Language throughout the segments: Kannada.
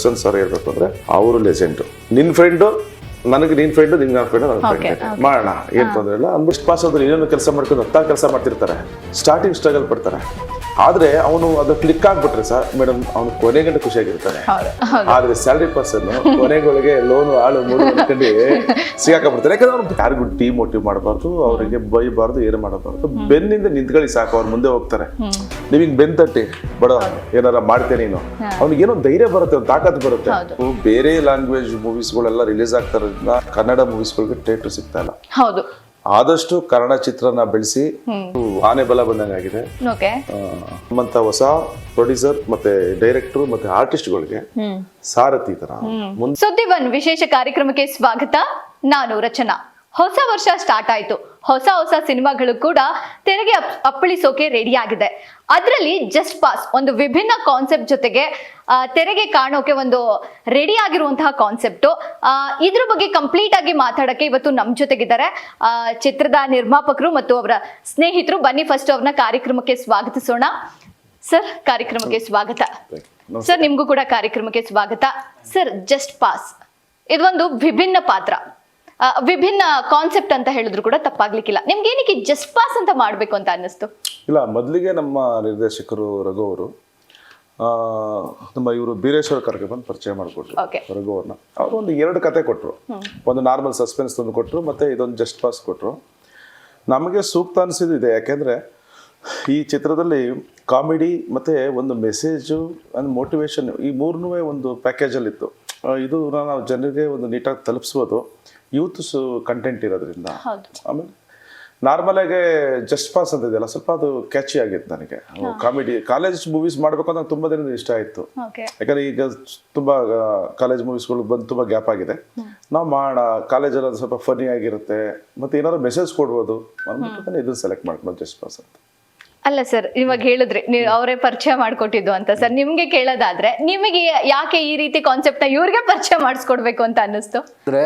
ದರ್ಶನ್ ಸರ್ ಹೇಳ್ಬೇಕು ಅಂದ್ರೆ ಅವರು ಲೆಜೆಂಡ್ ನಿನ್ ಫ್ರೆಂಡು ನನಗೆ ನಿನ್ ಫ್ರೆಂಡ್ ನಿನ್ ನನ್ನ ಫ್ರೆಂಡ್ ನನ್ನ ಫ್ರೆಂಡ್ ಮಾಡೋಣ ಏನ್ ತೊಂದ್ರೆ ಇಲ್ಲ. ಪಾಸ್ ಆದ್ರೆ ಇನ್ನೊಂದು ಕೆಲಸ ಮಾಡ್ಕೊಂಡು ಹತ್ತಾರು ಕೆಲಸ ಮಾಡ್ತಿರ್ತಾರೆ. ಸ್ಟಾರ್ಟಿಂಗ್ ಸ್ಟ್ರಗಲ್ ಪಡ್ತಾರೆ. ಆದ್ರೆ ಅವನು ಅದು ಕ್ಲಿಕ್ ಆಗ್ಬಿಟ್ರೆ ಸರ್ ಮೇಡಮ್ ಅವನು ಕೊನೆ ಗಂಟೆ ಖುಷಿಯಾಗಿರ್ತಾನೆ. ಆದ್ರೆ ಸ್ಯಾಲರಿ ಪರ್ಸನ್ ಕೊನೆಗಳಿಗೆ ಲೋನ್ ಆಳು ಮೂರು ಅನ್ಕೊಂಡು ಸಿಗಾಕಬಿಡ್ತಾರೆ. ಯಾಕಂದ್ರೆ ಅವ್ನು ಯಾರಿಗೂ ಡಿಮೋಟಿವ್ ಮಾಡಬಾರ್ದು ಅವರಿಗೆ ಬೈಬಾರ್ದು ಏನು ಮಾಡಬಾರ್ದು. ಬೆನ್ನಿಂದ ನಿಂತ್ಕೊಳ್ಳಿ ಸಾಕು ಅವ್ರ ಮುಂದೆ ಹೋಗ್ತಾರೆ. ನಿಮಗೆ ಬೆನ್ ತಟ್ಟಿ ಬಡ ಏನಾರ ಮಾಡ್ತೇನೆ ನೀನು? ಅವ್ನಿಗೆ ಏನೋ ಧೈರ್ಯ ಬರುತ್ತೆ ತಾಕತ್ ಬರುತ್ತೆ. ಬೇರೆ ಲ್ಯಾಂಗ್ವೇಜ್ ಮೂವೀಸ್ಗಳೆಲ್ಲ ರಿಲೀಸ್ ಆಗ್ತಾರೋದ್ರಿಂದ ಕನ್ನಡ ಮೂವೀಸ್ಗಳಿಗೆ ಥಿಯೇಟರ್ ಸಿಗ್ತಾ ಇಲ್ಲ. ಹೌದು. ಆದಷ್ಟು ಕನ್ನಡ ಚಿತ್ರನ ಬೆಳೆಸಿ ಆನೆ ಬಲ ಬಂದಂಗಾಗಿದೆ ಆಗಿದೆ ನಮ್ಮಂತ ಹೊಸ ಪ್ರೊಡ್ಯೂಸರ್ ಮತ್ತೆ ಡೈರೆಕ್ಟರ್ ಮತ್ತೆ ಆರ್ಟಿಸ್ಟ್ಗಳಿಗೆ ಸಾರಥಿ ತರ. ಸುದ್ದಿ ಒನ್ ವಿಶೇಷ ಕಾರ್ಯಕ್ರಮಕ್ಕೆ ಸ್ವಾಗತ. ನಾನು ರಚನಾ. ಹೊಸ ವರ್ಷ ಸ್ಟಾರ್ಟ್ ಆಯ್ತು. ಹೊಸ ಹೊಸ ಸಿನಿಮಾಗಳು ಕೂಡ ತೆರೆಗೆ ಅಪ್ಪಳಿಸೋಕೆ ರೆಡಿ ಆಗಿದೆ. ಅದರಲ್ಲಿ ಜಸ್ಟ್ ಪಾಸ್ ಒಂದು ವಿಭಿನ್ನ ಕಾನ್ಸೆಪ್ಟ್ ಜೊತೆಗೆ ತೆರೆಗೆ ಕಾಣೋಕೆ ಒಂದು ರೆಡಿ ಆಗಿರುವಂತಹ ಕಾನ್ಸೆಪ್ಟ್ ಇದ್ರ ಬಗ್ಗೆ ಕಂಪ್ಲೀಟ್ ಆಗಿ ಮಾತಾಡಕ್ಕೆ ಇವತ್ತು ನಮ್ಮ ಜೊತೆಗಿದ್ದಾರೆ. ಚಿತ್ರದ ನಿರ್ಮಾಪಕರು ಮತ್ತು ಅವರ ಸ್ನೇಹಿತರು. ಬನ್ನಿ ಫಸ್ಟ್ ಅವ್ರನ್ನ ಕಾರ್ಯಕ್ರಮಕ್ಕೆ ಸ್ವಾಗತಿಸೋಣ. ಸರ್ ಕಾರ್ಯಕ್ರಮಕ್ಕೆ ಸ್ವಾಗತ. ಸರ್ ನಿಮ್ಗೂ ಕೂಡ ಕಾರ್ಯಕ್ರಮಕ್ಕೆ ಸ್ವಾಗತ. ಸರ್ ಜಸ್ಟ್ ಪಾಸ್ ಇದೊಂದು ವಿಭಿನ್ನ ಪಾತ್ರ. ವಿಭಿನ್ನ ಕಾನ್ಸೆಪ್ಟ್ ಅಂತ ಹೇಳಿದ್ರು ಕೂಡ ತಪ್ಪಾಗ್ಲಿಕ್ಕಿಲ್ಲ. ನಿಮ್ಗೆ ಏನಕ್ಕೆ ಜಸ್ಟ್ ಪಾಸ್ ಅಂತ ಮಾಡಬೇಕು ಅಂತ ಅನ್ನಿಸ್ತು? ಇಲ್ಲ ಮೊದಲಿಗೆ ನಮ್ಮ ನಿರ್ದೇಶಕರು ರಘು ಅವರು ನಮ್ಮ ಇವರು ಬೀರೇಶ್ವರ ಕರ್ಗೆ ಬಂದು ಪರಿಚಯ ಮಾಡಿಕೊಟ್ರು. ರಘು ಅವ್ರನ್ನ. ಅವರು ಒಂದು ಎರಡು ಕತೆ ಕೊಟ್ಟರು ಒಂದು ನಾರ್ಮಲ್ ಸಸ್ಪೆನ್ಸ್ ಒಂದು ಕೊಟ್ಟರು ಮತ್ತು ಇದೊಂದು ಜಸ್ಟ್ ಪಾಸ್ ಕೊಟ್ಟರು ನಮಗೆ ಸೂಕ್ತ ಅನಿಸಿದ್ದು ಇದೆ ಯಾಕೆಂದರೆ ಈ ಚಿತ್ರದಲ್ಲಿ ಕಾಮಿಡಿ ಮತ್ತು ಒಂದು ಮೆಸೇಜು ಆ್ಯಂಡ್ ಮೋಟಿವೇಶನ್ ಈ ಮೂರನೂ ಒಂದು ಪ್ಯಾಕೇಜಲ್ಲಿತ್ತು ಇದು ನಾವು ಜನರಿಗೆ ಒಂದು ನೀಟಾಗಿ ತಲುಪಿಸ್ಬೋದು ಯೂತ್ ಕಂಟೆಂಟ್ ಇರೋದ್ರಿಂದ. ಆಮೇಲೆ ನಾರ್ಮಲ್ ಆಗಿ ಜಸ್ಟ್ ಪಾಸ್ ಅಂತ ಇದೆಯಲ್ಲ ಸ್ವಲ್ಪ ಅದು ಕ್ಯಾಚಿ ಆಗಿತ್ತು ನನಗೆ. ಕಾಮಿಡಿ ಕಾಲೇಜ್ ಮೂವೀಸ್ ಮಾಡಬೇಕು ಅಂತ ತುಂಬ ದಿನದ ಇಷ್ಟ ಆಯ್ತು. ಯಾಕಂದ್ರೆ ಈಗ ತುಂಬಾ ಕಾಲೇಜ್ ಮೂವೀಸ್ಗಳು ಬಂದು ತುಂಬಾ ಗ್ಯಾಪ್ ಆಗಿದೆ. ನಾವು ಮಾಡೋಣ ಕಾಲೇಜಲ್ಲಿ ಅದು ಸ್ವಲ್ಪ ಫನಿ ಆಗಿರುತ್ತೆ ಮತ್ತೆ ಏನಾದ್ರು ಮೆಸೇಜ್ ಕೊಡ್ಬೋದು. ಅಂದ್ಬಿಟ್ಟು ಸೆಲೆಕ್ಟ್ ಮಾಡ್ಕೊಂಡು ಜಸ್ಟ್ ಪಾಸ್ ಅಂತ. ಅಲ್ಲ ಸರ್ ಇವಾಗ ಹೇಳಿದ್ರಿ ನೀವು ಅವರೇ ಪರಿಚಯ ಮಾಡ್ಕೊಟ್ಟಿದ್ದು ಅಂತ. ಸರ್ ನಿಮ್ಗೆ ಕೇಳೋದಾದ್ರೆ ನಿಮಗೆ ಯಾಕೆ ಈ ರೀತಿ ಕಾನ್ಸೆಪ್ಟ್ನ ಇವ್ರಿಗೆ ಪರಿಚಯ ಮಾಡಿಸ್ಕೊಡ್ಬೇಕು ಅಂತ ಅನ್ನಿಸ್ತು? ಅಂದ್ರೆ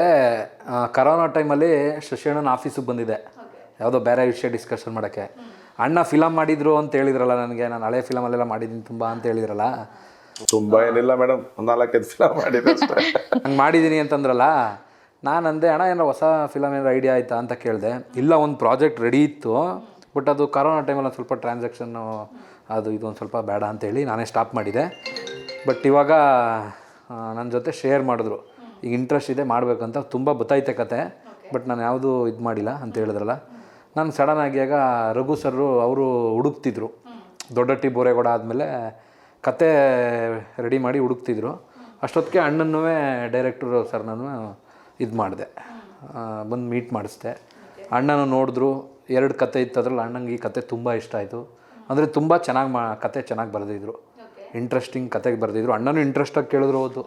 ಕರೋನಾ ಟೈಮಲ್ಲಿ ಶಶಿಯಣ್ಣನ ಆಫೀಸಿಗೆ ಬಂದಿದೆ. ಯಾವುದೋ ಬೇರೆ ವಿಷಯ ಡಿಸ್ಕಷನ್ ಮಾಡೋಕ್ಕೆ. ಅಣ್ಣ ಫಿಲಮ್ ಮಾಡಿದ್ರು ಅಂತ ಹೇಳಿದ್ರಲ್ಲ ನನಗೆ ನಾನು ಹಳೆ ಫಿಲಮಲ್ಲೆಲ್ಲ ಮಾಡಿದ್ದೀನಿ ತುಂಬ ಅಂತ ಹೇಳಿದ್ರಲ್ಲ. ತುಂಬಾ ಏನಿಲ್ಲ ಮೇಡಮ್ ನಾಲ್ಕೈದು ಫಿಲಮ್ ಮಾಡಿದೆ ಅಷ್ಟೇ. ಹಂಗೆ ಮಾಡಿದ್ದೀನಿ ಅಂತಂದ್ರಲ್ಲ ನಾನು ಅಂದೆ ಅಣ್ಣ ಏನಾರ ಹೊಸ ಫಿಲಮ್ ಏನಾರು ಐಡಿಯಾ ಆಯ್ತಾ? ಅಂತ ಕೇಳಿದೆ. ಇಲ್ಲ ಒಂದು ಪ್ರಾಜೆಕ್ಟ್ ರೆಡಿ ಇತ್ತು. ಬಟ್ ಅದು ಕರೋನಾ ಟೈಮಲ್ಲಿ ಒಂದು ಸ್ವಲ್ಪ ಟ್ರಾನ್ಸಾಕ್ಷನ್ನು ಅದು ಇದು ಒಂದು ಸ್ವಲ್ಪ ಬೇಡ ಅಂತೇಳಿ ನಾನೇ ಸ್ಟಾಪ್ ಮಾಡಿದೆ. ಬಟ್ ಇವಾಗ ನನ್ನ ಜೊತೆ ಶೇರ್ ಮಾಡಿದ್ರು. ಈಗ ಇಂಟ್ರೆಸ್ಟ್ ಇದೆ ಮಾಡಬೇಕಂತ ತುಂಬ ಬತ್ತೈತೆ ಕತೆ. ಬಟ್ ನಾನು ಯಾವುದೂ ಇದು ಮಾಡಿಲ್ಲ ಅಂತ ಹೇಳಿದ್ರಲ್ಲ. ನಾನು ಸಡನ್ ಆಗಿಯಾಗ ಆಗ ರಘು ಸರ್ರು ಅವರು ಹುಡುಕ್ತಿದ್ರು. ದೊಡ್ಡಟ್ಟಿ ಬೋರೆಗೌಡ ಆದಮೇಲೆ ಕತೆ ರೆಡಿ ಮಾಡಿ ಹುಡುಕ್ತಿದ್ರು. ಅಷ್ಟೊತ್ತಿಗೆ ಅಣ್ಣನೂ ಡೈರೆಕ್ಟ್ರು ಸರ್ ನಾನು ಇದು ಮಾಡಿದೆ. ಬಂದು ಮೀಟ್ ಮಾಡಿಸ್ದೆ. ಅಣ್ಣನ ನೋಡಿದ್ರು ಎರಡು ಕತೆ ಇತ್ತು ಅದ್ರಲ್ಲಿ ಅಣ್ಣಂಗೆ ಈ ಕತೆ ತುಂಬ ಇಷ್ಟ ಆಯಿತು. ಅಂದರೆ ತುಂಬ ಚೆನ್ನಾಗಿ ಮಾ ಕತೆ ಚೆನ್ನಾಗಿ ಬರೆದಿದ್ರು. ಇಂಟ್ರೆಸ್ಟಿಂಗ್ ಕತೆಗೆ ಬರೆದಿದ್ರು. ಅಣ್ಣನೂ ಇಂಟ್ರೆಸ್ಟಾಗಿ ಕೇಳಿದ್ರು ಹೌದು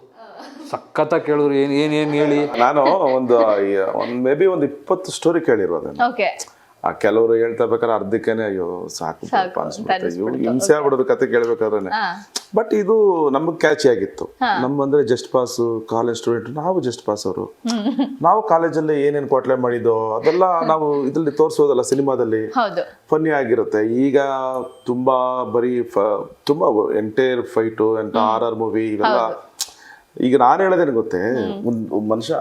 ಸಖತ್ತಾಗಿ ಕೇಳಿದ್ರು ಏನು ಏನು ಏನು ಹೇಳಿ? ನಾನು ಒಂದು ಒಂದು ಮೇ ಬಿ ಒಂದು ಇಪ್ಪತ್ತು ಸ್ಟೋರಿ ಕೇಳಿರೋದು. ಓಕೆ ಆ ಕೆಲವರು ಹೇಳ್ತಾ ಬೇಕಾದ್ರೆ ಅರ್ಧಕ್ಕೇನೆ ಅಯ್ಯೋ ಸಾಕು ಅನ್ಸ್ಬಿಡುತ್ತೆ. ಹಿಂಸೆ ಆಗ್ಬಿಡೋದು ಕತೆ ಕೇಳ್ಬೇಕಾದ್ರೆ ಬಟ್ ಇದು ನಮಗ್ ಕ್ಯಾಚಿ ಆಗಿತ್ತು. ನಮ್ಮಂದ್ರೆ ಜಸ್ಟ್ ಪಾಸ್ ಕಾಲೇಜ್ ಸ್ಟೂಡೆಂಟ್ ನಾವು ಜಸ್ಟ್ ಪಾಸ್ ಅವರು. ನಾವು ಕಾಲೇಜಲ್ಲಿ ಏನೇನ್ ಕೊಟ್ಲೆ ಮಾಡಿದೋ ಅದೆಲ್ಲ ನಾವು ಇದ್ರಲ್ಲಿ ತೋರಿಸೋದಲ್ಲ ಸಿನಿಮಾದಲ್ಲಿ. ಫನ್ನಿ ಆಗಿರುತ್ತೆ. ಈಗ ತುಂಬಾ ಬರೀ ತುಂಬಾ ಎಂಟೈರ್ ಫೈಟು ಎಂಟ ಆರ್ ಆರ್ ಮೂವಿ ಇವೆಲ್ಲ ಈಗ ನಾನು ಹೇಳೋದೇನು ಗೊತ್ತೇ? ಒಂದ್ ಮನುಷ್ಯ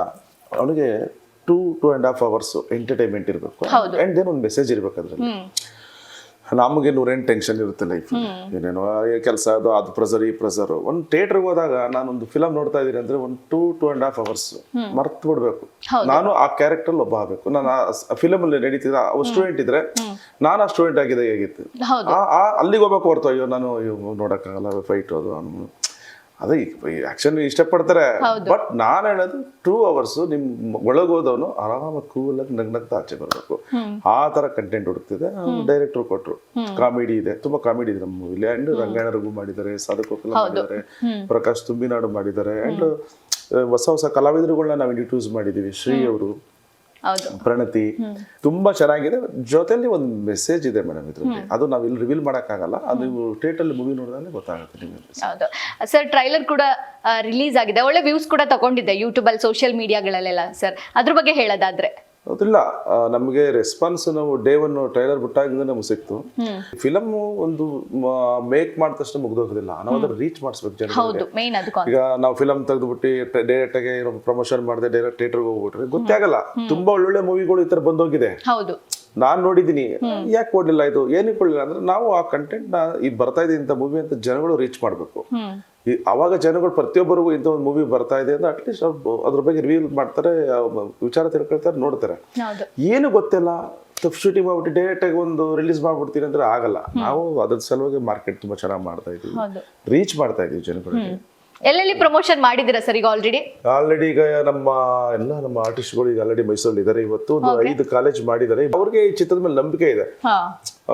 ಅವನಿಗೆ two two and half hours entertainment ಇರಬೇಕು. ಅಂಡ್ ದೆನ್ ಒಂದು ಮೆಸೇಜ್ ಇರಬೇಕು ಅದರಲ್ಲಿ. ನಮಗೆ ನೂರೇನು ಟೆನ್ಷನ್ ಇರುತ್ತೆ ಲೈಫ್ ಏನೇನೋ ಕೆಲಸ ಅದು ಅದು ಪ್ರೆಸರ್ ಈ ಪ್ರೆಸರ್ ಒಂದು ಥಿಯೇಟರ್ಗೆ ಹೋದಾಗ ನಾನೊಂದು ಫಿಲಮ್ ನೋಡ್ತಾ ಇದ್ದೀನಿ ಅಂದ್ರೆ ಒಂದು two two and half hours ಮರ್ತು ಬಿಡಬೇಕು. ನಾನು ಆ ಕ್ಯಾರೆಕ್ಟರ್ ಒಬ್ಬ ಆಗಬೇಕು. ನಾನು ಆ ಫಿಲಮಲ್ಲಿ ನಡೀತಿದ್ರೆ ಆ ಸ್ಟೂಡೆಂಟ್ ಇದ್ರೆ ನಾನು ಆ ಸ್ಟೂಡೆಂಟ್ ಆಗಿದೆ ಹೇಗಿತ್ತು? ಅಲ್ಲಿಗೆ ಹೋಗ್ಬೇಕು ಹೊರತು ಅಯ್ಯೋ ನಾನು ನೋಡೋಕ್ಕಾಗಲ್ಲ ನೋಡಕ್ಕಾಗಲ್ಲ ಫೈಟ್ ಅದು ಅದೇ ಆಕ್ಷನ್ ಇಷ್ಟಪಡ್ತಾರೆ. ಬಟ್ ನಾನು ಹೇಳೋದು ಟೂ ಅವರ್ಸ್ ನಿಮ್ ಒಳಗೋದವನು ಆರಾಮಾಗಿ ಕೂಲಾಗಿ ನಗ್ನಗ್ತಾ ಆಚೆ ಬರಬೇಕು. ಆ ತರ ಕಂಟೆಂಟ್ ಹುಡುಕ್ತಿದೆ ಡೈರೆಕ್ಟರ್ ಕೊಟ್ರು. ಕಾಮಿಡಿ ಇದೆ. ತುಂಬಾ ಕಾಮಿಡಿ ಇದೆ ನಮ್ಮ ಮೂವಿಲಿ ಅಂಡ್ ರಂಗಾಯಣ ರಘು ಮಾಡಿದ್ದಾರೆ ಸಾಧಕ ಕೋಕಿಲ ಮಾಡಿದ್ದಾರೆ ಪ್ರಕಾಶ್ ತುಂಬಿನಾಡು ಮಾಡಿದ್ದಾರೆ. ಅಂಡ್ ಹೊಸ ಹೊಸ ಕಲಾವಿದರುಗಳನ್ನ ನಾವು ಇಂಟ್ರೊಡ್ಯೂಸ್ ಮಾಡಿದೀವಿ. ಶ್ರೀ ಅವರು. ಪ್ರಣತಿ ತುಂಬಾ ಚೆನ್ನಾಗಿದೆ. ಜೊತೆಯಲ್ಲಿ ಒಂದು ಮೆಸೇಜ್ ಇದೆ ಮೇಡಮ್ ಇದ್ರಲ್ಲಿ. ಅದು ನಾವು ಇಲ್ಲಿ ರಿವೀಲ್ ಮಾಡಕ್ಕಾಗಲ್ಲ. ಅದು ನೀವು ಥಿಯೇಟರ್ ಮೂವಿ ನೋಡಿದ್ರೆ ಗೊತ್ತಾಗುತ್ತೆ ನಿಮಗೆ. ಹೌದು. ಸರ್ ಟ್ರೈಲರ್ ಕೂಡ ರಿಲೀಸ್ ಆಗಿದೆ. ಒಳ್ಳೆ ವ್ಯೂಸ್ ಕೂಡ ತಗೊಂಡಿದೆ ಯೂಟ್ಯೂಬ್ ಅಲ್ಲಿ ಸೋಷಿಯಲ್ ಮೀಡಿಯಾಗಳಲ್ಲೆಲ್ಲ ಸರ್ ಅದ್ರ ಬಗ್ಗೆ ಹೇಳೋದಾದ್ರೆ. ಅದಿಲ್ಲ ನಮಗೆ ರೆಸ್ಪಾನ್ಸ್ ನಾವು ಡೇ ಒನ್ ಟ್ರೈಲರ್ ಬಿಟ್ಟಾಗಿಂದ ನಮ್ಗೆ ಸಿಕ್ತು. ಫಿಲಮ್ ಒಂದು ಮೇಕ್ ಮಾಡಿದ ತಕ್ಷಣ ಮುಗ್ದೋಗೋದಿಲ್ಲ. ನಾವು ಅದನ್ನ ರೀಚ್ ಮಾಡಿಸ್ಬೇಕು ಜನ ಈಗ ನಾವು ಫಿಲಮ್ ತೆಗೆದುಬಿಟ್ಟು ಡೈರೆಕ್ಟ್ ಆಗಿ ಪ್ರಮೋಷನ್ ಮಾಡಿದೆ ಡೈರೆಕ್ಟ್ ಥಿಯೇಟರ್ಗೆ ಹೋಗ್ಬಿಟ್ರೆ ಗೊತ್ತಾಗಲ್ಲ ತುಂಬಾ ಒಳ್ಳೊಳ್ಳೆ ಮೂವಿಗಳು ಈ ತರ ಬಂದೋಗಿದೆ. ಹೌದು. ನಾನ್ ನೋಡಿದೀನಿ ಯಾಕೆ ಕೊಡ್ಲಿಲ್ಲ ಇದು? ಏನಕ್ಕೆ ಕೊಡ್ಲಿಲ್ಲ ಅಂದ್ರೆ ನಾವು ಆ ಕಂಟೆಂಟ್ನ ಈ ಬರ್ತಾ ಇದೆ ಇಂಥ ಮೂವಿ ಅಂತ ಜನಗಳು ರೀಚ್ ಮಾಡ್ಬೇಕು. ಈ ಅವಾಗ ಜನಗಳು ಪ್ರತಿಯೊಬ್ಬರಿಗೂ ಇಂಥ ಒಂದು ಮೂವಿ ಬರ್ತಾ ಇದೆ ಅಂದ್ರೆ ಅಟ್ಲೀಸ್ಟ್ ಅದ್ರ ಬಗ್ಗೆ ರಿವ್ಯೂ ಮಾಡ್ತಾರೆ ವಿಚಾರ ತಿಳ್ಕೊಳ್ತಾರೆ ನೋಡ್ತಾರೆ. ಏನು ಗೊತ್ತಿಲ್ಲ. ಶೂಟಿಂಗ್ ಮಾಡ್ಬಿಟ್ಟು ಡೈರೆಕ್ಟ್ ಆಗಿ ಒಂದು ರಿಲೀಸ್ ಮಾಡ್ಬಿಡ್ತೀನಿ ಅಂದ್ರೆ ಆಗಲ್ಲ. ನಾವು ಅದ್ರ ಸಲುವಾಗಿ ಮಾರ್ಕೆಟ್ ತುಂಬಾ ಚೆನ್ನಾಗಿ ಮಾಡ್ತಾ ಇದೀವಿ. ರೀಚ್ ಮಾಡ್ತಾ ಇದೀವಿ ಜನಗಳಿಗೆ. ಎಲ್ಲೆಲ್ಲಿ ಪ್ರಮೋಷನ್ ಮಾಡಿದ್ದೀರಾ ಸರ್ ಈಗ ಆಲ್ರೆಡಿ ಆಲ್ರೆಡಿ ಈಗ ನಮ್ಮ ಎಲ್ಲ ನಮ್ಮ ಆರ್ಟಿಸ್ಟ್ಗಳು ಈಗ ಆಲ್ರೆಡಿ ಮೈಸೂರಲ್ಲಿ ಇದ್ದಾರೆ ಇವತ್ತು. ಒಂದು ಐದು ಕಾಲೇಜ್ ಮಾಡಿದ್ದಾರೆ. ಅವ್ರಿಗೆ ಈ ಚಿತ್ರದ ಮೇಲೆ ನಂಬಿಕೆ ಇದೆ.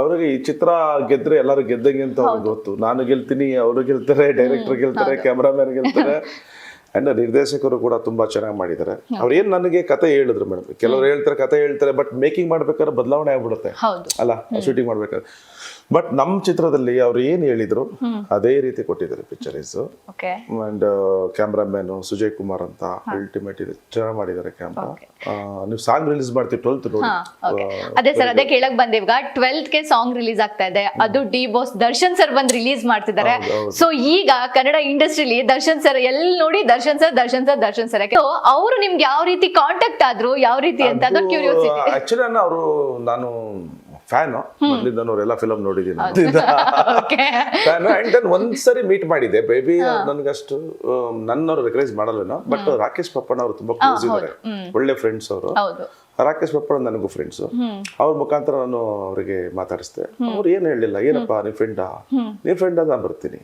ಅವ್ರಿಗೆ ಈ ಚಿತ್ರ ಗೆದ್ರೆ ಎಲ್ಲರೂ ಗೆದ್ದಂಗೆ ಅಂತ ಅವ್ರಿಗೆ ಗೊತ್ತು. ನಾನು ಗೆಲ್ತೀನಿ ಅವರು ಗೆಲ್ತಾರೆ ಡೈರೆಕ್ಟರ್ ಗೆಲ್ತಾರೆ ಕ್ಯಾಮ್ರಾಮನ್ ಗೆಲ್ತಾರೆ. ಅಂಡ್ ನಿರ್ದೇಶಕರು ಕೂಡ ತುಂಬಾ ಚೆನ್ನಾಗಿ ಮಾಡಿದ್ದಾರೆ. ಅವ್ರು ಏನ್ ನನಗೆ ಕತೆ ಹೇಳಿದ್ರು ಮೇಡಮ್ ಕೆಲವರು ಹೇಳ್ತಾರೆ ಕತೆ ಹೇಳ್ತಾರೆ ಬಟ್ ಮೇಕಿಂಗ್ ಮಾಡ್ಬೇಕಾದ್ರೆ ಬದಲಾವಣೆ ಆಗ್ಬಿಡುತ್ತೆ. ಅಲ್ಲ ಶೂಟಿಂಗ್ ಮಾಡ್ಬೇಕಾದ್ರೆ. ಬಟ್ ನಮ್ಮ ಚಿತ್ರದಲ್ಲಿ ಅವ್ರು ಏನ್ ಹೇಳಿದ್ರು? ಅದೇ ರೀತಿ ಕೊಟ್ಟಿದ್ದಾರೆ pictures and cameraman Sujay Kumar ಅಂತ ಅಲ್ಟಿಮೇಟ್ ಇದೆ ಚೆನ್ನಾಗಿ ಮಾಡಿದ್ದಾರೆ ಕ್ಯಾಮ್ರಾ ನೀವು ಸಾಂಗ್ ರಿಲೀಸ್ ಮಾಡ್ತೀವಿ ಟ್ವೆಲ್ತ್ ನೋಡಿ. ಅದೇ ಸರ್ ಅದೇ ಕೇಳಕ್ ಬಂದೆ. ಇವಾಗ ಟ್ವೆಲ್ತ್ಗೆ ಸಾಂಗ್ ರಿಲೀಸ್ ಆಗ್ತಾ ಇದೆ. ಅದು ಡಿ ಬಾಸ್ ದರ್ಶನ್ ಸರ್ ಬಂದ್ ರಿಲೀಸ್ ಮಾಡ್ತಿದ್ದಾರೆ. ಸೊ ಈಗ ಕನ್ನಡ ಇಂಡಸ್ಟ್ರಿಲಿ ದರ್ಶನ್ ಸರ್ ಎಲ್ಲಿ ನೋಡಿ Darshan sir Darshan sir Darshan sir ಅವರು ನಿಮ್ಗೆ ಯಾವ ರೀತಿ ಕಾಂಟ್ಯಾಕ್ಟ್ ಆದ್ರು ಯಾವ ರೀತಿ ಅಂತ ಕ್ಯೂರಿಯಾಸಿಟಿ ಆಕ್ಚುಲಿ ಅವರು ನಾನು ಫ್ಯಾನ್ ಮೊದಲಿಂದ ಅವರೆಲ್ಲ ಫಿಲಮ್ ನೋಡಿದ್ದೀನಿ ಫ್ಯಾನು ಅಂಡ್ ದೆನ್ ಒಂದ್ಸರಿ ಮೀಟ್ ಮಾಡಿದೆ ಬೇಬಿ ನನ್ಗಷ್ಟು ನನ್ನವ್ರು ರೆಕಗ್ನೈಸ್ ಮಾಡಲ್ಲ ಬಟ್ ರಾಕೇಶ್ ಪಪ್ಪಣ್ಣ ಅವರು ತುಂಬಾ ಕ್ಲೋಸ್ ಇದ್ದಾರೆ ಒಳ್ಳೆ ಫ್ರೆಂಡ್ಸ್ ಅವರು. ರಾಕೇಶ್ ಪಪ್ಪಣ್ಣ ನನಗೂ ಫ್ರೆಂಡ್ಸ್ ಅವ್ರ ಮುಖಾಂತರ ನಾನು ಅವರಿಗೆ ಮಾತಾಡಿಸ್ದೆ. ಅವ್ರು ಏನು ಹೇಳಿಲ್ಲ ಏನಪ್ಪಾ ನಿಮ್ ಫ್ರೆಂಡಾ ನಿಮ್ ಫ್ರೆಂಡ್ ನಾನು ಬರ್ತೀನಿ.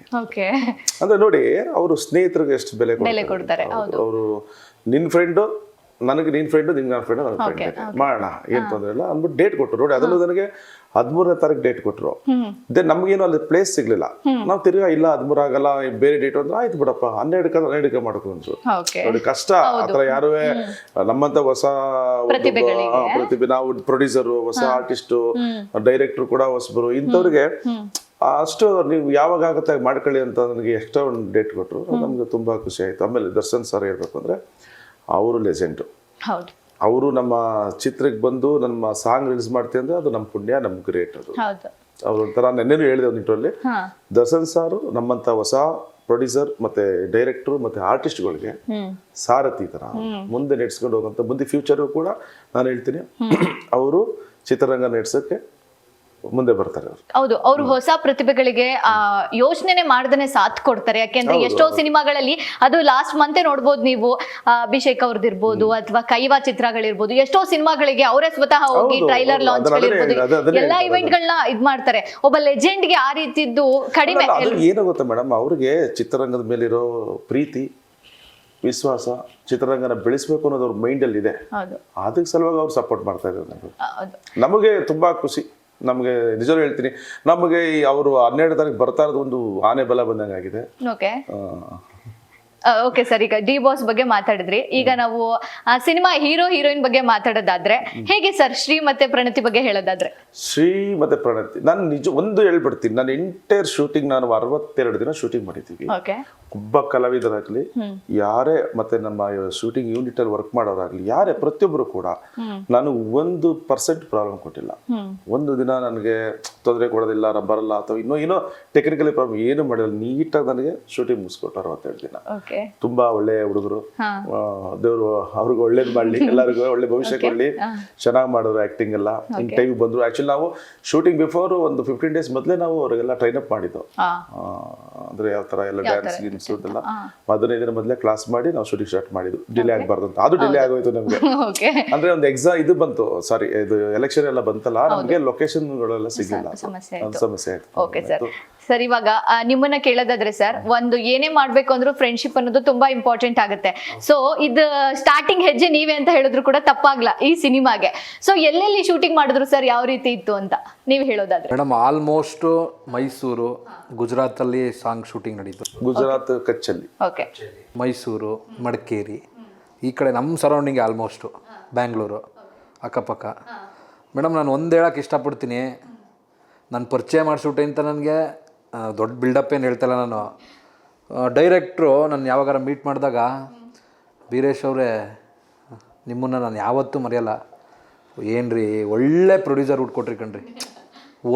ಅಂದ್ರೆ ನೋಡಿ ಅವರು ಸ್ನೇಹಿತರಿಗೆ ಎಷ್ಟು ಬೆಲೆ ಬೆಲೆ ಕೊಡ್ತಾರೆ, ಅವರು ನಿನ್ ಫ್ರೆಂಡು ನನಗೆ ನಿನ್ ಫ್ರೆಂಡ್ ನಿನ್ ನನ್ನ ಫ್ರೆಂಡ್ ನನ್ನ ಫ್ರೆಂಡ್ ಮಾಡೋಣ ಏನ್ ತೊಂದ್ರೆ ಇಲ್ಲ ಅಂದ್ಬಿಟ್ಟು ಡೇಟ್ ಕೊಟ್ಟರು. ನೋಡಿ ಅದನ್ನು ನನಗೆ ಹದಿಮೂರನೇ ತಾರೀಕು ಡೇಟ್ ಕೊಟ್ಟರು. ದೆನ್ ನಮಗೇನು ಅಲ್ಲಿ ಪ್ಲೇಸ್ ಸಿಗ್ಲಿಲ್ಲ. ನಾವು ತಿರ್ಗಾ ಇಲ್ಲ ಹದಿಮೂರು ಆಗಲ್ಲ ಬೇರೆ ಡೇಟ್ ಅಂದ್ರೆ ಆಯ್ತು ಬಿಡಪ್ಪ. ಹನ್ನೆರಡಕ್ಕೆ ಹನ್ನೆರಡು ಮಾಡ್ಕೊಂಡ್ರು ನೋಡಿ ಕಷ್ಟ. ಆತರ ಯಾರು ನಮ್ಮಂತ ಹೊಸ. ಪ್ರತಿಭೆ ನಾವು ಪ್ರೊಡ್ಯೂಸರು ಹೊಸ ಆರ್ಟಿಸ್ಟ್ ಡೈರೆಕ್ಟರ್ ಕೂಡ ಹೊಸಬರು. ಇಂಥವ್ರಿಗೆ ಅಷ್ಟು ನೀವು ಯಾವಾಗ ಆಗುತ್ತೆ ಮಾಡ್ಕೊಳ್ಳಿ ಅಂತ ನನಗೆ ಎಕ್ಸ್ಟ್ರಾ ಒಂದು ಡೇಟ್ ಕೊಟ್ಟರು ನಮ್ಗೆ ತುಂಬಾ ಖುಷಿ ಆಯ್ತು. ಆಮೇಲೆ ದರ್ಶನ್ ಸರ್ ಹೇಳ್ಬೇಕು ಅಂದ್ರೆ ಅವರು ಲೆಜೆಂಡು ಹೌದು. ಅವರು ನಮ್ಮ ಚಿತ್ರಕ್ಕೆ ಬಂದು ನಮ್ಮ ಸಾಂಗ್ ರಿಲೀಸ್ ಮಾಡ್ತೀವಿ ಅಂದ್ರೆ ಅದು ನಮ್ಮ ಪುಣ್ಯ ನಮ್ಮ ಗ್ರೇಟ್ ಅದು. ಅವ್ರ ಒಂಥರ ನೆನ್ನೆನೂ ಹೇಳಿದೆ ಒಂದು ಇಂಟ್ರಲ್ಲಿ ಹಾ. ದರ್ಶನ್ ಸಾರು ನಮ್ಮಂತ ಹೊಸ ಪ್ರೊಡ್ಯೂಸರ್ ಮತ್ತೆ ಡೈರೆಕ್ಟರ್ ಮತ್ತೆ ಆರ್ಟಿಸ್ಟ್ಗಳಿಗೆ ಗಳಿಗೆ ಸಾರಥಿ ತರ ಮುಂದೆ ನಡೆಸ್ಕೊಂಡು ಹೋಗಂತ ಮುಂದೆ ಫ್ಯೂಚರ್ ಕೂಡ ನಾನು ಹೇಳ್ತೀನಿ. ಅವರು ಚಿತ್ರರಂಗ ನಡೆಸೋಕೆ ಮುಂದೆ ಬರ್ತಾರೆ ಹೌದು ಅವರು ಹೊಸ ಪ್ರತಿಭೆಗಳಿಗೆ ಆ ಯೋಚನೆ ಮಾಡದನೆ ಸಾಥ್ ಕೊಡ್ತಾರೆ ಯಾಕೆಂದ್ರೆ ಎಷ್ಟೋ ಸಿನಿಮಾಗಳಲ್ಲಿ ಅದು ಲಾಸ್ಟ್ ಮಂತೆ ನೋಡ್ಬೋದು ನೀವು ಅಭಿಷೇಕ್ ಅವ್ರದ್ದಿರ್ಬೋದು ಅಥವಾ ಕೈವಾ ಚಿತ್ರಗಳಿರ್ಬೋದು ಎಷ್ಟೋ ಸಿನಿಮಾಗಳಿಗೆ ಅವರೇ ಸ್ವತಃ ಹೋಗಿ ಟ್ರೈಲರ್ ಲಾಂಚ್ ಎಲ್ಲಾ ಇವೆಂಟ್ ಗಳನ್ನ ಇದ್ ಮಾಡ್ತಾರೆ. ಒಬ್ಬ ಲೆಜೆಂಡ್ಗೆ ಆ ರೀತಿದ್ದು ಕಡಿಮೆ. ಏನು ಗೊತ್ತಾ ಮೇಡಮ್ ಅವ್ರಿಗೆ ಚಿತ್ರರಂಗದ ಮೇಲಿರೋ ಪ್ರೀತಿ ವಿಶ್ವಾಸ ಚಿತ್ರರಂಗನ ಬೆಳೆಸಬೇಕು ಅನ್ನೋದು ಅವ್ರ ಮೈಂಡಲ್ಲಿ ಇದೆ ಅದಕ್ಕೆ ಸಲುವಾಗಿ ಅವ್ರು ಸಪೋರ್ಟ್ ಮಾಡ್ತಾ ಇದ್ದಾರೆ ನಮಗೆ ತುಂಬಾ ಖುಷಿ. ನಮಗೆ ನಿಜವೂ ಹೇಳ್ತೀನಿ. ನಮಗೆ ಈ ಅವರು ಹನ್ನೆರಡು ತಾರೀಕು ಬರ್ತಾ ಇರೋದು ಒಂದು ಆನೆ ಬಲ ಬಂದಂಗೆ ಆಗಿದೆ ಓಕೆ ಸರ್ ಈಗ ಡಿ ಬಾಸ್ ಬಗ್ಗೆ ಮಾತಾಡಿದ್ರಿ. ಈಗ ನಾವು ಸಿನಿಮಾ ಹೀರೋ ಹೀರೋಯಿನ್ ಬಗ್ಗೆ ಮಾತಾಡೋದಾದ್ರೆ ಹೇಗೆ ಸರ್ ಶ್ರೀ ಮತ್ತೆ ಪ್ರಣತಿ ಬಗ್ಗೆ ಹೇಳೋದಾದ್ರೆ? ಶ್ರೀ ಮತ್ತೆ ಪ್ರಣತಿ ನಾನು ನಿಜ ಒಂದು ಹೇಳ್ಬಿಡ್ತೀನಿ ನಾನು ಎಂಟೈರ್ ಶೂಟಿಂಗ್ ನಾನು ಅರವತ್ತೆರಡು ದಿನ ಶೂಟಿಂಗ್ ಮಾಡಿದ್ದೀವಿ. ಒಬ್ಬ ಕಲಾವಿದರಾಗ್ಲಿ ಯಾರೇ ಮತ್ತೆ ನಮ್ಮ ಶೂಟಿಂಗ್ ಯೂನಿಟ್ ಅಲ್ಲಿ ವರ್ಕ್ ಮಾಡೋರಾಗ್ಲಿ ಯಾರೇ ಪ್ರತಿಯೊಬ್ಬರು ಕೂಡ ನಾನು ಒಂದು ಪರ್ಸೆಂಟ್ ಪ್ರಾಬ್ಲಮ್ ಕೊಟ್ಟಿಲ್ಲ. ಒಂದು ದಿನ ನನಗೆ ತೊಂದರೆ ಕೊಡೋದಿಲ್ಲ ರಬ್ಬರಲ್ಲ ಬರಲ್ಲ ಅಥವಾ ಇನ್ನೂ ಏನೋ ಟೆಕ್ನಿಕಲಿ ಪ್ರಾಬ್ಲಮ್ ಏನು ಮಾಡಿಲ್ಲ ನೀಟಾಗಿ ನನಗೆ ಶೂಟಿಂಗ್ ಮುಗಿಸ್ಕೊಟ್ಟು ಅರವತ್ತೆರಡು ದಿನ. ತುಂಬಾ ಒಳ್ಳೆ ಹುಡುಗರು. ದೇವರು ಅವ್ರಿಗೆ ಒಳ್ಳೇದ್ ಮಾಡ್ಲಿ ಎಲ್ಲರಿಗೂ ಒಳ್ಳೆ ಭವಿಷ್ಯ ಕೊಡ್ಲಿ. ಚೆನ್ನಾಗಿ ಮಾಡಿದ್ರು ಆಕ್ಟಿಂಗ್ ಎಲ್ಲ. ಇನ್ ಟೈಮ್ ಬಂದ್ರು ಆಕ್ಚುಲಿ ನಾವು ಶೂಟಿಂಗ್ ಬಿಫೋರ್ ಒಂದು ಫಿಫ್ಟೀನ್ ಡೇಸ್ ಮೊದಲೇ ನಾವು ಅವರಿಗೆಲ್ಲ ಟ್ರೈನ್ ಅಪ್ ಮಾಡಿದ್ದು. ಅಂದ್ರೆ ಯಾವ ತರ ಎಲ್ಲ ಡ್ಯಾನ್ಸ್ ಗಿನ್ಸ್ ಎಲ್ಲ ಹದಿನೈದು ದಿನ ಮೊದಲೇ ಕ್ಲಾಸ್ ಮಾಡಿ ನಾವು ಶೂಟಿಂಗ್ ಸ್ಟಾರ್ಟ್ ಮಾಡಿದ್ದು. ಡಿಲೇ ಆಗಬಾರ್ದು ಅಂತ ಅದು ಡಿಲೇ ಆಗೋಯ್ತು ನಮಗೆ. ಅಂದ್ರೆ ಒಂದು ಎಕ್ಸಾಮ್ ಇದು ಬಂತು ಸಾರಿ ಇದು ಎಲೆಕ್ಷನ್ ಎಲ್ಲ ಬಂತಲ್ಲ ನಮಗೆ ಲೊಕೇಶನ್ಗಳೆಲ್ಲ ಸಿಗಲಿಲ್ಲ. ಸಮಸ್ಯೆ ಆಯ್ತು. ಓಕೆ ಸರ್ ಸರ್ ಇವಾಗ ನಿಮ್ಮನ್ನ ಕೇಳೋದಾದ್ರೆ ಸರ್ ಒಂದು ಏನೇ ಮಾಡ್ಬೇಕು ಅಂದ್ರೂ ಫ್ರೆಂಡ್ಶಿಪ್ ಅನ್ನೋದು ತುಂಬಾ ಇಂಪಾರ್ಟೆಂಟ್ ಆಗುತ್ತೆ. ಸೊ ಇದು ಸ್ಟಾರ್ಟಿಂಗ್ ಹೆಜ್ಜೆ ನೀವೇ ಅಂತ ಹೇಳಿದ್ರು ಕೂಡ ತಪ್ಪಾಗ್ಲ ಈ ಸಿನಿಮಾಗೆ. ಸೊ ಎಲ್ಲೆಲ್ಲಿ ಶೂಟಿಂಗ್ ಮಾಡಿದ್ರು ಸರ್ ಯಾವ ರೀತಿ ಇತ್ತು ಅಂತ ನೀವು ಹೇಳೋದಾದ್ರೆ? ಮೇಡಮ್ ಆಲ್ಮೋಸ್ಟ್ ಮೈಸೂರು ಗುಜರಾತ್ ಅಲ್ಲಿ ಸಾಂಗ್ ಶೂಟಿಂಗ್ ನಡೀತು. ಗುಜರಾತ್ ಕಚ್ಚಲ್ಲಿ. ಓಕೆ ಮೈಸೂರು ಮಡಿಕೇರಿ ಈ ಕಡೆ ನಮ್ಮ ಸರೌಂಡಿಂಗ್ ಆಲ್ಮೋಸ್ಟ್ ಬ್ಯಾಂಗ್ಳೂರು ಅಕ್ಕಪಕ್ಕ. ಮೇಡಮ್ ನಾನು ಒಂದು ಹೇಳಕ್ಕೆ ಇಷ್ಟಪಡ್ತೀನಿ. ನಾನು ಪರಿಚಯ ಮಾಡಿಸ್ಬಿಟ್ಟೆ ಅಂತ ನನಗೆ ದೊಡ್ಡ ಬಿಲ್ಡಪ್ ಏನು ಹೇಳ್ತಾಯಿಲ್ಲ ನಾನು. ಡೈರೆಕ್ಟ್ರು ನಾನು ಯಾವಾಗಾರ ಮೀಟ್ ಮಾಡಿದಾಗ ವೀರೇಶ್ ಅವರೇ, ನಿಮ್ಮನ್ನು ನಾನು ಯಾವತ್ತೂ ಮರೆಯಲ್ಲ. ರೀ ಒಳ್ಳೆ ಪ್ರೊಡ್ಯೂಸರ್ ಹುಡ್ಕೊಟ್ರಿ ಕಣ್ರಿ.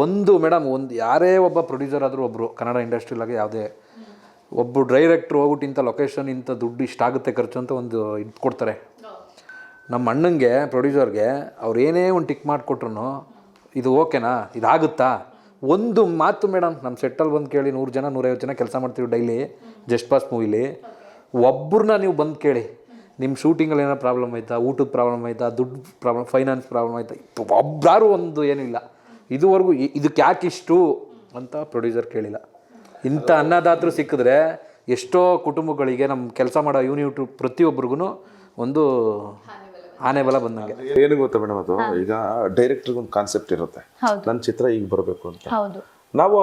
ಒಂದು ಮೇಡಮ್ ಒಂದು ಯಾರೇ ಒಬ್ಬ ಪ್ರೊಡ್ಯೂಸರ್ ಆದರೂ ಒಬ್ಬರು ಕನ್ನಡ ಇಂಡಸ್ಟ್ರಿಲಾಗೆ ಯಾವುದೇ. ಒಬ್ಬ ಡೈರೆಕ್ಟ್ರು ಹೋಗ್ಬಿಟ್ಟು ಇಂಥ ಲೊಕೇಶನ್ ಇಂಥ ದುಡ್ಡು ಇಷ್ಟಾಗುತ್ತೆ ಖರ್ಚು ಅಂತ ಒಂದು ಇದು ಕೊಡ್ತಾರೆ. ನಮ್ಮ ಅಣ್ಣಂಗೆ ಪ್ರೊಡ್ಯೂಸರ್ಗೆ ಅವ್ರು ಏನೇ ಒಂದು ಟಿಕ್ ಮಾಡಿಕೊಟ್ರು ಇದು ಓಕೆನಾ ಇದಾಗುತ್ತಾ? ಒಂದು ಮಾತು ಮೇಡಮ್ ನಮ್ಮ ಸೆಟ್ಟಲ್ಲಿ ಬಂದು ಕೇಳಿ ನೂರು ಜನ ನೂರೈವತ್ತು ಜನ ಕೆಲಸ ಮಾಡ್ತೀವಿ ಡೈಲಿ ಜಸ್ಟ್ ಪಾಸ್ ಮೂವಿಲಿ ಒಬ್ಬರನ್ನ ನೀವು ಬಂದು ಕೇಳಿ ನಿಮ್ಮ ಶೂಟಿಂಗಲ್ಲಿ ಏನೋ ಪ್ರಾಬ್ಲಮ್ ಆಯ್ತಾ? ಊಟದ ಪ್ರಾಬ್ಲಮ್ ಆಯ್ತಾ? ದುಡ್ಡು ಪ್ರಾಬ್ಲಮ್ ಫೈನಾನ್ಸ್ ಪ್ರಾಬ್ಲಮ್ ಆಯ್ತಾ? ಒಬ್ಬರಾರು ಒಂದು ಏನಿಲ್ಲ ಇದುವರೆಗೂ ಇದಕ್ಕೆ ಯಾಕೆ ಇಷ್ಟು ಅಂತ ಪ್ರೊಡ್ಯೂಸರ್ ಕೇಳಿಲ್ಲ. ಇಂಥ ಅನ್ನದಾತರು ಸಿಕ್ಕಿದ್ರೆ ಎಷ್ಟೋ ಕುಟುಂಬಗಳಿಗೆ ನಮ್ಮ ಕೆಲಸ ಮಾಡೋ ಯೂನಿಟ್ ಪ್ರತಿಯೊಬ್ಬರಿಗೂ ಒಂದು ಆನೆ ಬಲ ಬಂದಂಗೆ. ಏನು ಗೊತ್ತಾ ಮೇಡಮ್ ಅದು? ಈಗ ಡೈರೆಕ್ಟರ್ ಒಂದು ಕಾನ್ಸೆಪ್ಟ್ ಇರುತ್ತೆ. ನನ್ನ ಚಿತ್ರ ಈಗ ಬರಬೇಕು ಅಂತ. ಹೌದು. ನಾವು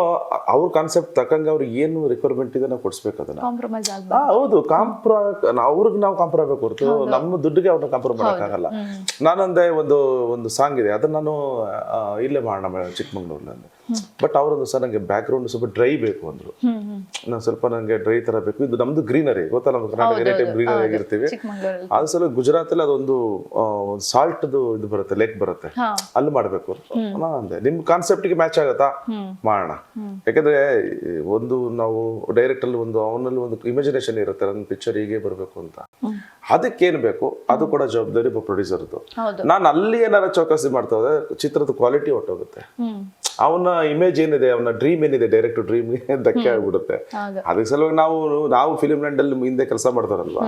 ಅವ್ರ ಕಾನ್ಸೆಪ್ಟ್ ತಕ್ಕಂಗೆ ಅವ್ರಿಗೆ ಏನು ರಿಕ್ವೈರ್ಮೆಂಟ್ ಇದೆ ನಾವು ಕೊಡಿಸ್ಬೇಕು ಅದನ್ನ. ಹೌದು. ಕಾಂಪ್ರ ಅವ್ರಿಗೆ ನಾವು ಕಾಂಪ್ರ ಆಗ್ಬೇಕು ಹೊರತು ನಮ್ಮ ದುಡ್ಡಿಗೆ ಅವ್ರನ್ನ ಕಾಂಪ್ರ ಮಾಡೋಕ್ಕಾಗಲ್ಲ. ನಾನಂದೆ ಒಂದು ಒಂದು ಸಾಂಗ್ ಇದೆ. ಅದನ್ನ ನಾನು ಇಲ್ಲೇ ಮಾಡೋಣ ಮೇಡಮ್ ಚಿಕ್ಕಮಂಗ್ಳೂರಲ್ಲಿ ಬಟ್ ಅವರೊಂದು ಸರ್ ನನಗೆ ಬ್ಯಾಕ್ ಗ್ರೌಂಡ್ ಸ್ವಲ್ಪ ಡ್ರೈ ಬೇಕು ಅಂದ್ರು. ನಾನು ಸ್ವಲ್ಪ ನಂಗೆ ಡ್ರೈ ತರ ಬೇಕು. ಇದು ನಮ್ದು ಗ್ರೀನರಿ ಗೊತ್ತಾ ನಮ್ಮ ಕರ್ನಾಟಕ ಎನಿ ಟೈಮ್ ಗ್ರೀನರಿ ಆಗಿರ್ತೀವಿ. ಅದು ಸಲ ಗುಜರಾತಲ್ಲಿ ಅದೊಂದು ಸಾಲ್ಟ್ದು ಇದು ಬರುತ್ತೆ ಲೇಕ್ ಬರುತ್ತೆ. ಅಲ್ಲಿ ಮಾಡಬೇಕು. ನಾನು ಅಂದೆ ನಿಮ್ ಕಾನ್ಸೆಪ್ಟ್ಗೆ ಮ್ಯಾಚ್ ಆಗತ್ತಾ? ಮಾಡೋಣ. ಯಾಕಂದ್ರೆ ಒಂದು ನಾವು ಡೈರೆಕ್ಟ್ ಅಲ್ಲಿ ಒಂದು ಅವನಲ್ಲಿ ಒಂದು ಇಮ್ಯಾಜಿನೇಷನ್ ಇರುತ್ತೆ ನನ್ನ ಪಿಕ್ಚರ್ ಹೀಗೆ ಬರಬೇಕು ಅಂತ. ಅದಕ್ಕೇನು ಬೇಕು? ಅದು ಕೂಡ ಜವಾಬ್ದಾರಿ ಒಬ್ಬ ಪ್ರೊಡ್ಯೂಸರ್ದು ನಾನು ಅಲ್ಲಿ ಏನಾರ ಚೌಕಾಸಿ ಮಾಡ್ತಾ ಹೋದ್ರೆ ಚಿತ್ರದ ಕ್ವಾಲಿಟಿ ಹೊಟ್ಟೋಗುತ್ತೆ ಅವನ ಇಮೇಜ್ ಏನಿದೆ ಅವನ ಡ್ರೀಮ್ ಏನಿದೆ ಡೈರೆಕ್ಟ್ ಡ್ರೀಮ್ ಧಕ್ಕೆ ಆಗ್ಬಿಡುತ್ತೆ. ಅದ್ರ ಅದಕ್ಕೆ ಸಲುವಾಗಿ ನಾವು ನಾವು ಫಿಲಿಂ ಲ್ಯಾಂಡ್ ಅಲ್ಲಿ ಹಿಂದೆ ಕೆಲಸ ಮಾಡ್ತಾರಲ್ವಾ?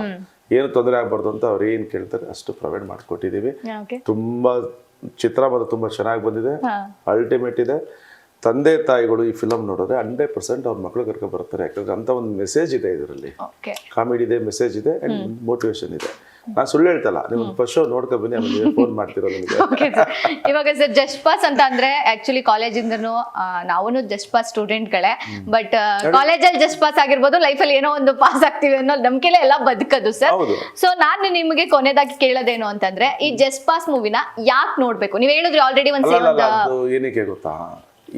ಏನು ತೊಂದರೆ ಆಗ್ಬಾರ್ದು ಅಂತ ಅವ್ರು ಏನ್ ಕೇಳ್ತಾರೆ ಅಷ್ಟು ಪ್ರೊವೈಡ್ ಮಾಡ್ಕೊಟ್ಟಿದೀವಿ. ಓಕೆ ತುಂಬಾ ಚಿತ್ರ ಮಾತ್ರ ತುಂಬಾ ಚೆನ್ನಾಗಿ ಬಂದಿದೆ. ಅಲ್ಟಿಮೇಟ್ ಇದೆ. ತಂದೆ ತಾಯಿಗಳು ಈ ಫಿಲಮ್ ನೋಡಿದ್ರೆ ಹಂಡ್ರೆಡ್ ಪರ್ಸೆಂಟ್ ಅವ್ರ ಮಕ್ಳು ಕರ್ಕೊಂಡು ಬರ್ತಾರೆ ಯಾಕಂದ್ರೆ ಅಂತ ಒಂದು ಮೆಸೇಜ್ ಇದೆ ಇದರಲ್ಲಿ. ಕಾಮಿಡಿ ಇದೆ ಮೆಸೇಜ್ ಇದೆ ಅಂಡ್ ಮೋಟಿವೇಶನ್ ಇದೆ. ನಾನು ಸುಳ್ಳು ಹೇಳ್ತಲ್ಲ ನೀವು ಫಸ್ಟ್ ಶೋ ನೋಡ್ಕೊ ಬನ್ನಿ ಆಮೇಲೆ ಫೋನ್ ಮಾಡ್ತಿರೋ ನಿಮಗೆ. ಓಕೆ ಸರ್ ಇವಾಗ ಸರ್ ಜಸ್ಟ್ ಪಾಸ್ ಅಂತ ಅಂದ್ರೆ ಆಕ್ಚುಲಿ ಕಾಲೇಜಿಂದನು ನಾವು ಜಸ್ಟ್ ಪಾಸ್ ಸ್ಟೂಡೆಂಟ್ಗಳೇ ಬಟ್ ಕಾಲೇಜಲ್ಲಿ ಜಸ್ಟ್ ಪಾಸ್ ಆಗಿರ್ಬೋದು ಅಲ್ಲಿ ಏನೋ ಒಂದು ಪಾಸ್ ಆಗ್ತೀವಿ ಅನ್ನೋ ನಂಬಿಕೆಲೆ ಎಲ್ಲ ಬದುಕದು ಸರ್. ಸೊ ನಾನು ನಿಮಗೆ ಕೊನೆದಾಗಿ ಕೇಳೋದೇನು ಅಂತಂದ್ರೆ ಈ ಜಸ್ಟ್ ಪಾಸ್ ಮೂವಿನ ಯಾಕೆ ನೋಡ್ಬೇಕು? ನೀವು ಹೇಳಿದ್ರಿ ಆಲ್ರೆಡಿ ಒಂದ್ ಅಲ್ಲ ಸೇವ್ ಏನಕ್ಕೆ ಗೊತ್ತಾ?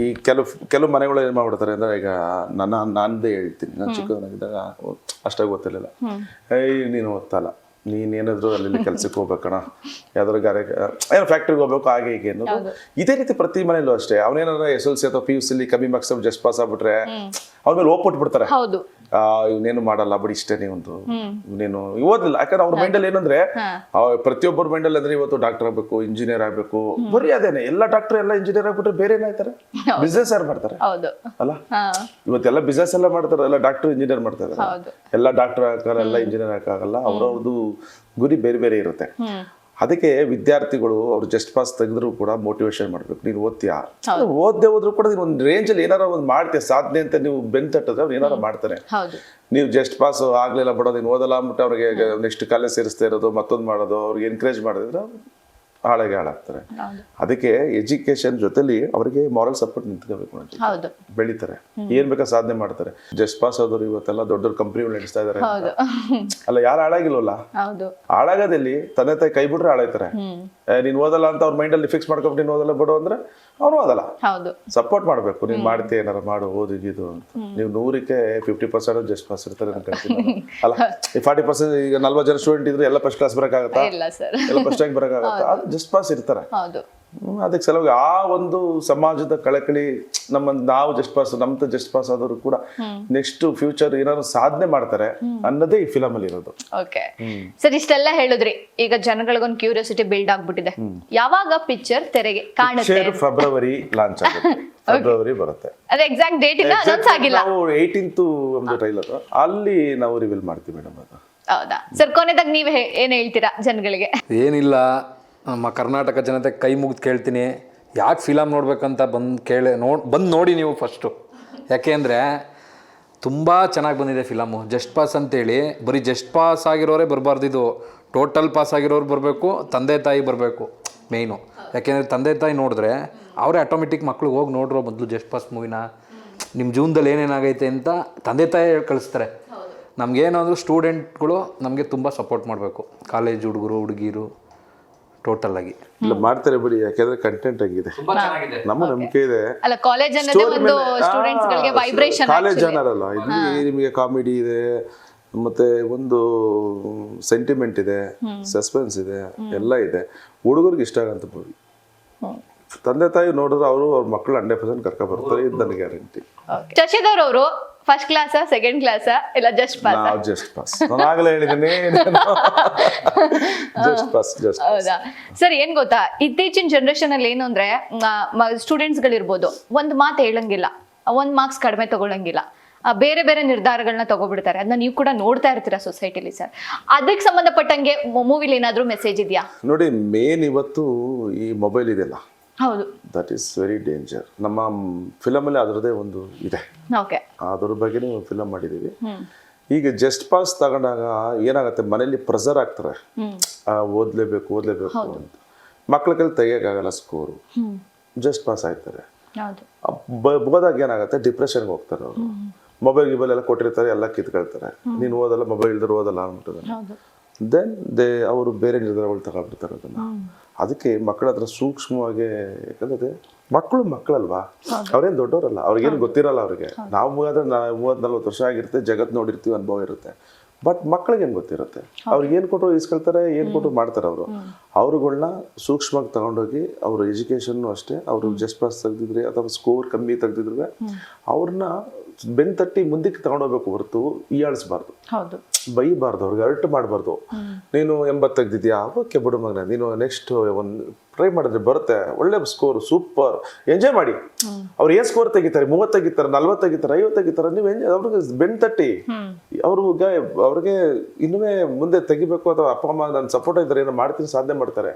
ಈ ಕೆಲವು ಕೆಲವು ಮನೆಗಳು ಏನ್ ಮಾಡ್ಬಿಡ್ತಾರೆ ಅಂದ್ರೆ ಈಗ ನನ್ನ ನಾನದೇ ಹೇಳ್ತೀನಿ. ನಾನು ಚಿಕ್ಕವನಾಗಿದ್ದಾಗ ಅಷ್ಟಾಗಿ ಗೊತ್ತಿರಲಿಲ್ಲ. ಏಯ್ ನೀನು ಓದ್ತಲ್ಲ ನೀನ್ ಏನಾದ್ರು ಅಲ್ಲಿ ಕೆಲ್ಸಕ್ಕೆ ಹೋಗ್ಬೇಕಣ ಯಾವ್ದಾದ್ರು ಗಾರೆ ಏನೋ ಫ್ಯಾಕ್ಟ್ರಿಗೆ ಹೋಗ್ಬೇಕು ಹಾಗೆ ಹೀಗೆ ಅನ್ನೋದು ಇದೇ ರೀತಿ ಪ್ರತಿ ಮನೆಯಲ್ಲೂ ಅಷ್ಟೇ. ಅವನೇನಾರ ಎಸ್ ಎಲ್ ಸಿ ಅಥವಾ ಪಿ ಯು ಸಿಲಿ ಕಮ್ಮಿ ಮಾರ್ಕ್ಸ್ ಜಸ್ಟ್ ಪಾಸ್ ಆಗ್ಬಿಟ್ರೆ ಅವ್ರ ಮೇಲೆ ಆ ಇವನೇನು ಮಾಡಲ್ಲ ಬಿಡಿ ಇಷ್ಟೇ ಒಂದು ಇವನೇನು ಓದಿಲ್ಲ ಯಾಕಂದ್ರೆ ಅವ್ರ ಮೈಂಡಲ್ಲಿ ಏನಂದ್ರೆ ಪ್ರತಿಯೊಬ್ಬರ ಮೈಂಡಲ್ಲಿ ಅಂದ್ರೆ ಇವತ್ತು ಡಾಕ್ಟರ್ ಆಗ್ಬೇಕು ಇಂಜಿನಿಯರ್ ಆಗ್ಬೇಕು ಬರೀ ಅದೇನೆ ಎಲ್ಲ ಡಾಕ್ಟರ್ ಎಲ್ಲ ಇಂಜಿನಿಯರ್ ಆಗ್ಬಿಟ್ರೆ ಬೇರೆ ಏನಾಯ್ತಾರೆ ಬಿಸ್ನೆಸ್ ಯಾರು ಮಾಡ್ತಾರೆ? ಅಲ್ಲ? ಇವತ್ತೆಲ್ಲ ಬಿಸ್ನೆಸ್ ಎಲ್ಲ ಮಾಡ್ತಾರೆ ಎಲ್ಲ ಡಾಕ್ಟರ್ ಇಂಜಿನಿಯರ್ ಮಾಡ್ತಾರೆ ಎಲ್ಲ ಡಾಕ್ಟರ್ ಆಗಲ್ಲ ಎಲ್ಲ ಇಂಜಿನಿಯರ್ ಆಗಲ್ಲ ಅವ್ರವ್ರದ್ದು ಗುರಿ ಬೇರೆ ಬೇರೆ ಇರುತ್ತೆ. ಅದಕ್ಕೆ ವಿದ್ಯಾರ್ಥಿಗಳು ಅವ್ರು ಜಸ್ಟ್ ಪಾಸ್ ತೆಗೆದ್ರು ಕೂಡ ಮೋಟಿವೇಶನ್ ಮಾಡ್ಬೇಕು. ನೀನು ಓದ್ತೀಯಾ? ಓದ್ದೆ ಹೋದ್ರು ಕೂಡ ನೀನು ಒಂದು ರೇಂಜಲ್ಲಿ ಏನಾರ ಒಂದು ಮಾಡ್ತೀಯ. ಸಾಧನೆ ಅಂತ ನೀವು ಬೆನ್ ತಟ್ಟಿದ್ರೆ ಅವ್ರು ಏನಾರ ಮಾಡ್ತಾರೆ. ಹೌದು. ನೀವು ಜಸ್ಟ್ ಪಾಸ್ ಆಗ್ಲಿಲ್ಲ ಬಿಡೋದು ನೀನು ಓದಲ್ಲ ಅಂದ್ಬಿಟ್ಟು ಅವ್ರಿಗೆ ನೆಕ್ಸ್ಟ್ ಕಾಲೇಜ್ ಸೇರಿಸ್ತಾ ಇರೋದು ಮತ್ತೊಂದು ಮಾಡೋದು ಅವ್ರಿಗೆ ಎನ್ಕರೇಜ್ ಮಾಡಿದ್ರೆ ಹಾಳಾಗಿ ಹಾಳಾಗ್ತಾರೆ. ಅದಕ್ಕೆ ಎಜುಕೇಶನ್ ಜೊತೆಲಿ ಅವರಿಗೆ ಮಾರಲ್ ಸಪೋರ್ಟ್ ನಿಂತ್ಕೋಬೇಕು ಅಂತ ಬೆಳಿತಾರೆ. ಏನ್ ಬೇಕಾ ಸಾಧನೆ ಮಾಡ್ತಾರೆ. ಜಸ್ಟ್ ಪಾಸ್ ಆದವರು ಇವತ್ತೆಲ್ಲ ದೊಡ್ಡ ದೊಡ್ಡ ಕಂಪ್ನಿಗಳು ನಡೆಸ್ತಾ ಇದಾರೆ ಅಲ್ಲ ಯಾರು ಹಾಳಾಗಿಲ್ವಲ್ಲ ಹಾಳಾಗೋದಲ್ಲಿ ತಂದೆ ತಾಯಿ ಕೈ ಬಿಟ್ರೆ ಹಾಳಾಯ್ತಾರೆ. ನೀನ್ ಓದಲ್ಲ ಅಂತ ಅವ್ರ ಮೈಂಡಲ್ಲಿ ಫಿಕ್ಸ್ ಮಾಡ್ಕೊಂಡು ನೀನು ಓದಲ್ಲ ಬಿಡು ಅಂದ್ರೆ ಅವ್ನು ಓದಲ್ಲ. ಹೌದು. ಸಪೋರ್ಟ್ ಮಾಡಬೇಕು. ನೀನ್ ಮಾಡ್ತೀಯ ಏನಾರ ಮಾಡು ಓದು ಇದು ಅಂತ. ನೀವು ನೂರಕ್ಕೆ ಫಿಫ್ಟಿ ಪರ್ಸೆಂಟ್ ಜಸ್ಟ್ ಪಾಸ್ ಇರ್ತಾರೆ. ಅಲ್ಲ ಈ ಫಾರ್ಟಿ ಪರ್ಸೆಂಟ್ ಈಗ ನಲ್ವತ್ತು ಜನ ಸ್ಟೂಡೆಂಟ್ ಇದ್ರೆ ಎಲ್ಲ ಫಸ್ಟ್ ಕ್ಲಾಸ್ ಬರೋಕ್ಕಾಗತ್ತಾ? ಎಲ್ಲ ಫಸ್ಟ್ ರ್ಯಾಂಕ್ ಬರೋಕ್ಕಾಗತ್ತಾ? ಅದು ಜಸ್ಟ್ ಪಾಸ್ ಇರ್ತಾರೆ. ಅದಕ್ಕೆ ಸಲುವಾಗಿ ಆ ಒಂದು ಸಮಾಜದ ಕಳಕಳಿ ನಮ್ಮ ನಾವು ಜಸ್ಟ್ ಪಾಸ್ ನಮ್ದು ಜಸ್ಟ್ ಪಾಸ್ ಆದವರು ಕೂಡ ನೆಕ್ಸ್ಟ್ ಫ್ಯೂಚರ್ ಏನಾದ್ರು ಸಾಧನೆ ಮಾಡ್ತಾರೆ ಅನ್ನೋದೇ ಈ ಫಿಲಮ್ ಅಲ್ಲಿ ಇರೋದು. ಓಕೆ ಸರ್ ಇಷ್ಟೆಲ್ಲ ಹೇಳಿದ್ರಿ. ಈಗ ಜನಗಳಿಗೊಂದು ಕ್ಯೂರಿಯಾಸಿಟಿ ಬಿಲ್ಡ್ ಆಗ್ಬಿಟ್ಟಿದೆ. ಯಾವಾಗ ಪಿಕ್ಚರ್ ತೆರೆಗೆ ಕಾಣುತ್ತೆ? ಫೆಬ್ರವರಿ ಲಾಂಚ್ ಆಗುತ್ತೆ. ಫೆಬ್ರವರಿ ಬರುತ್ತೆ. ಅದೇ ಎಕ್ಸಾಕ್ಟ್ ಡೇಟ್ ಇಲ್ಲ? ಅನೌನ್ಸ್ ಆಗಿಲ್ಲ? ನಾವು ಏಯ್ಟೀನ್ತ್ ಒಂದು ಟ್ರೈಲರ್ ಅಲ್ಲಿ ನಾವು ರಿವೀಲ್ ಮಾಡ್ತೀವಿ ಮೇಡಮ್ ಅದು. ಹೌದಾ? ಸರ್ ಕೊನೆದಾಗ ನೀವ್ ಹೇ- ಏನ್ ಹೇಳ್ತೀರಾ ಜನಗಳಿಗೆ? ಏನಿಲ್ಲ. ನಮ್ಮ ಕರ್ನಾಟಕ ಜನತೆ ಕೈ ಮುಗಿದು ಕೇಳ್ತೀನಿ. ಯಾಕೆ ಫಿಲಮ್ ನೋಡಬೇಕಂತ ಬಂದು ಕೇಳಿ ನೋಡಿ ಬಂದು ನೋಡಿ ನೀವು ಫಸ್ಟು ಯಾಕೆ ಅಂದರೆ ತುಂಬ ಚೆನ್ನಾಗಿ ಬಂದಿದೆ ಫಿಲಮು ಜಸ್ಟ್ ಪಾಸ್ ಅಂತೇಳಿ ಬರೀ ಜಸ್ಟ್ ಪಾಸ್ ಆಗಿರೋರೇ ಬರಬಾರ್ದು ಇದು. ಟೋಟಲ್ ಪಾಸ್ ಆಗಿರೋರು ಬರಬೇಕು ತಂದೆ ತಾಯಿ ಬರಬೇಕು ಮೇಯ್ನು ಯಾಕೆಂದರೆ ತಂದೆ ತಾಯಿ ನೋಡಿದ್ರೆ ಅವರೇ ಆಟೋಮೆಟಿಕ್ ಮಕ್ಳಿಗೆ ಹೋಗಿ ನೋಡ್ರೋ ಮೊದಲು ಜಸ್ಟ್ ಪಾಸ್ ಮೂವಿನ ನಿಮ್ಮ ಜೀವನದಲ್ಲಿ ಏನೇನಾಗೈತೆ ಅಂತ ತಂದೆ ತಾಯಿ ಹೇಳಿ ಕಳಿಸ್ತಾರೆ ನಮಗೇನಾದರೂ ಸ್ಟೂಡೆಂಟ್ಗಳು ನಮಗೆ ತುಂಬ ಸಪೋರ್ಟ್ ಮಾಡಬೇಕು. ಕಾಲೇಜ್ ಹುಡುಗರು ಹುಡುಗಿರು. ಟೋಟಲ್ ಆಗಿ. ಇಲ್ಲ ಮಾಡ್ತಾರೆ ಬಿಡಿ ಯಾಕೆಂದ್ರೆ ಕಂಟೆಂಟ್ ಹಂಗಿದೆ ನಮ್ಮ ನಂಬಿಕೆ ಇದೆ. ಅಲ್ಲ ಕಾಲೇಜ್ ಅನ್ನೋದೇ ಒಂದು ಸ್ಟೂಡೆಂಟ್ಸ್ ಗಳಿಗೆ ವೈಬ್ರೇಷನ್ ಕಾಲೇಜ್ ಜನರ್ ಅಲ್ಲ ಇಲ್ಲಿ ನಿಮಗೆ ಕಾಮಿಡಿ ಇದೆ ಮತ್ತೆ ಒಂದು ಸೆಂಟಿಮೆಂಟ್ ಇದೆ ಸಸ್ಪೆನ್ಸ್ ಇದೆ ಎಲ್ಲ ಇದೆ. ಹುಡುಗರಿಗೆ ಇಷ್ಟ ಆಗಂತ ಮೂವಿ ತಂದೆ ತಾಯಿ ನೋಡಿದ್ರೆ ಅವರು ಅವ್ರ ಮಕ್ಕಳು ಹಂಡ್ರೆಡ್ ಪರ್ಸೆಂಟ್ ಕರ್ಕೊ ಬರ್ತಾರೆ ಇದು ನನಗೆ ಗ್ಯಾರಂಟಿ. ಶಶಿಧರ್ ಅವರು ಫಸ್ಟ್ ಕ್ಲಾಸಾ ಸೆಕೆಂಡ್ ಕ್ಲಾಸ್ ಇಲ್ಲ ಜಸ್ಟ್ ಪಾಸ್ ನಾವು ಜಸ್ಟ್ ಪಾಸ್ ನಾನು ಆಗಲೇ ಹೇಳಿದ್ದೀನಿ. ಜಸ್ಟ್ ಪಾಸ್ ಜಸ್ಟ್ ಹೌದಾ? ಸರ್ ಏನ್ ಗೊತ್ತಾ? ಇತ್ತೀಚಿನ ಜನರೇಷನ್ ಅಲ್ಲಿ ಏನು ಅಂದ್ರೆ ಸ್ಟೂಡೆಂಟ್ಸ್ ಗಳಿರ್ಬೋದು ಒಂದ್ ಮಾತು ಹೇಳಂಗಿಲ್ಲ. ಒಂದ್ ಮಾರ್ಕ್ಸ್ ಕಡಿಮೆ ತಗೊಳಂಗಿಲ್ಲ. ಬೇರೆ ಬೇರೆ ನಿರ್ಧಾರಗಳನ್ನ ತಗೋಬಿಡ್ತಾರೆ. ಅದನ್ನ ನೀವು ಕೂಡ ನೋಡ್ತಾ ಇರ್ತೀರಾ ಸೊಸೈಟಿಲಿ ಸರ್? ಅದಕ್ಕೆ ಸಂಬಂಧಪಟ್ಟಂಗೆ ಮೂವಿಲಿ ಏನಾದ್ರೂ ಮೆಸೇಜ್ ಇದೆಯಾ? ನೋಡಿ ಮೇನ್ ಇವತ್ತು ಈ ಮೊಬೈಲ್ ಇದೆಯಲ್ಲ. ಹೌದು. ದಟ್ ಈಸ್ ವೆರಿ ಡೇಂಜರ್ ನಮ್ಮ ಫಿಲಮಲ್ಲಿ ಅದರದೇ ಒಂದು ಇದೆ. ಓಕೆ ಅದ್ರ ಬಗ್ಗೆ ಒಂದು ಫಿಲಮ್ ಮಾಡಿದ್ದೀವಿ ಈಗ ಜಸ್ಟ್ ಪಾಸ್ ತಗೊಂಡಾಗ ಏನಾಗುತ್ತೆ? ಮನೇಲಿ ಪ್ರೆಸರ್ ಆಗ್ತಾರೆ. ಓದ್ಲೇಬೇಕು ಓದ್ಲೇಬೇಕು ಅಂತ. ಮಕ್ಳ ಕೈಲಿ ತೆಗಿಯೋಕ್ಕಾಗಲ್ಲ ಸ್ಕೋರು ಜಸ್ಟ್ ಪಾಸ್ ಆಯ್ತಾರೆ ಹೌದು. ಬೋದಾಗ ಏನಾಗುತ್ತೆ? ಡಿಪ್ರೆಷನ್ಗೆ ಹೋಗ್ತಾರೆ ಅವರು. ಮೊಬೈಲ್ ಗಿಬೈಲ್ ಎಲ್ಲ ಕೊಟ್ಟಿರ್ತಾರೆ ಎಲ್ಲ ಕಿತ್ಕೊಳ್ತಾರೆ. ನೀನು ಓದಲ್ಲ ಮೊಬೈಲ್ ಇಲ್ದ್ರೆ ಓದಲ್ಲ ಅನ್ಬಿಟ್ಟು ದೆನ್ ದೇ ಅವರು ಬೇರೆ ನಿರ್ಧಾರಗಳು ತಗೊಂಡ್ಬಿಡ್ತಾರೆ ಅದನ್ನ. ಅದಕ್ಕೆ ಮಕ್ಕಳ ಹತ್ರ ಸೂಕ್ಷ್ಮವಾಗಿ, ಯಾಕಂದ್ರೆ ಮಕ್ಕಳು ಮಕ್ಕಳಲ್ವಾ? ಅವ್ರೇನು ದೊಡ್ಡವರಲ್ಲ, ಅವ್ರಿಗೇನು ಗೊತ್ತಿರಲ್ಲ ಅವ್ರಿಗೆ. ನಾವು ನಾ ಮೂವತ್ತು ನಲ್ವತ್ತು ವರ್ಷ ಆಗಿರುತ್ತೆ ಜಗತ್ತು ನೋಡಿರ್ತೀವಿ ಅನುಭವ ಇರುತ್ತೆ. ಬಟ್ ಮಕ್ಕಳಿಗೆ ಏನು ಗೊತ್ತಿರುತ್ತೆ? ಅವ್ರಿಗೆ ಏನು ಕೊಟ್ಟರು ಇಸ್ಕೊಳ್ತಾರೆ, ಏನು ಕೊಟ್ಟರು ಮಾಡ್ತಾರೆ ಅವರು? ಅವ್ರುಗಳನ್ನ ಸೂಕ್ಷ್ಮವಾಗಿ ತಗೊಂಡೋಗಿ ಅವ್ರ ಎಜುಕೇಷನ್ನು ಅಷ್ಟೇ, ಅವರು ಜಸ್ಟ್ ಪಾಸ್ ತೆಗೆದಿದ್ರೆ ಅಥವಾ ಸ್ಕೋರ್ ಕಮ್ಮಿ ತೆಗೆದಿದ್ರೆ ಅವ್ರನ್ನ ಬೆನ್ ತಟ್ಟಿ ಮುಂದಕ್ಕೆ ತಗೊಂಡೋಗ್ಬೇಕು ಹೊರತು, ಈಯಾಳಿಸ್ಬಾರ್ದು. ಹೌದು. ಬೈಬಾರ್ದು ಅವ್ರಿಗೆ ಅರ್ಟ್ ಮಾಡಬಾರ್ದು. ನೀನು ಎಂಬತ್ತು ತೆಗ್ದಿದ್ಯಾ? ಓಕೆ ಬಿಡು ಮಗನ ನೀನು ನೆಕ್ಸ್ಟ್ ಒಂದು ಟ್ರೈ ಮಾಡಿದ್ರೆ ಬರುತ್ತೆ. ಒಳ್ಳೆ ಸ್ಕೋರ್ ಸೂಪರ್ ಎಂಜಾಯ್ ಮಾಡಿ. ಅವ್ರು ಏನ್ ಸ್ಕೋರ್ ತೆಗಿತಾರೆ? ಮೂವತ್ತು ತೆಗಿತಾರೆ ನಲ್ವತ್ತು ತೆಗಿತಾರೆ ಐವತ್ತು ತೆಗಿತಾರೆ ನೀವು ಎಂಜಾಯ್ ಅವ್ರಿಗೆ ಬೆನ್ ತಟ್ಟಿ. ಅವರು ಅವ್ರಿಗೆ ಇನ್ನುವೇ ಮುಂದೆ ತೆಗಿಬೇಕು ಅಥವಾ ಅಪ್ಪ ಅಮ್ಮ ನನ್ನ ಸಪೋರ್ಟ್ ಇದ್ದಾರೆ ಏನೋ ಮಾಡ್ತೀನಿ ಸಾಧನೆ ಮಾಡ್ತಾರೆ.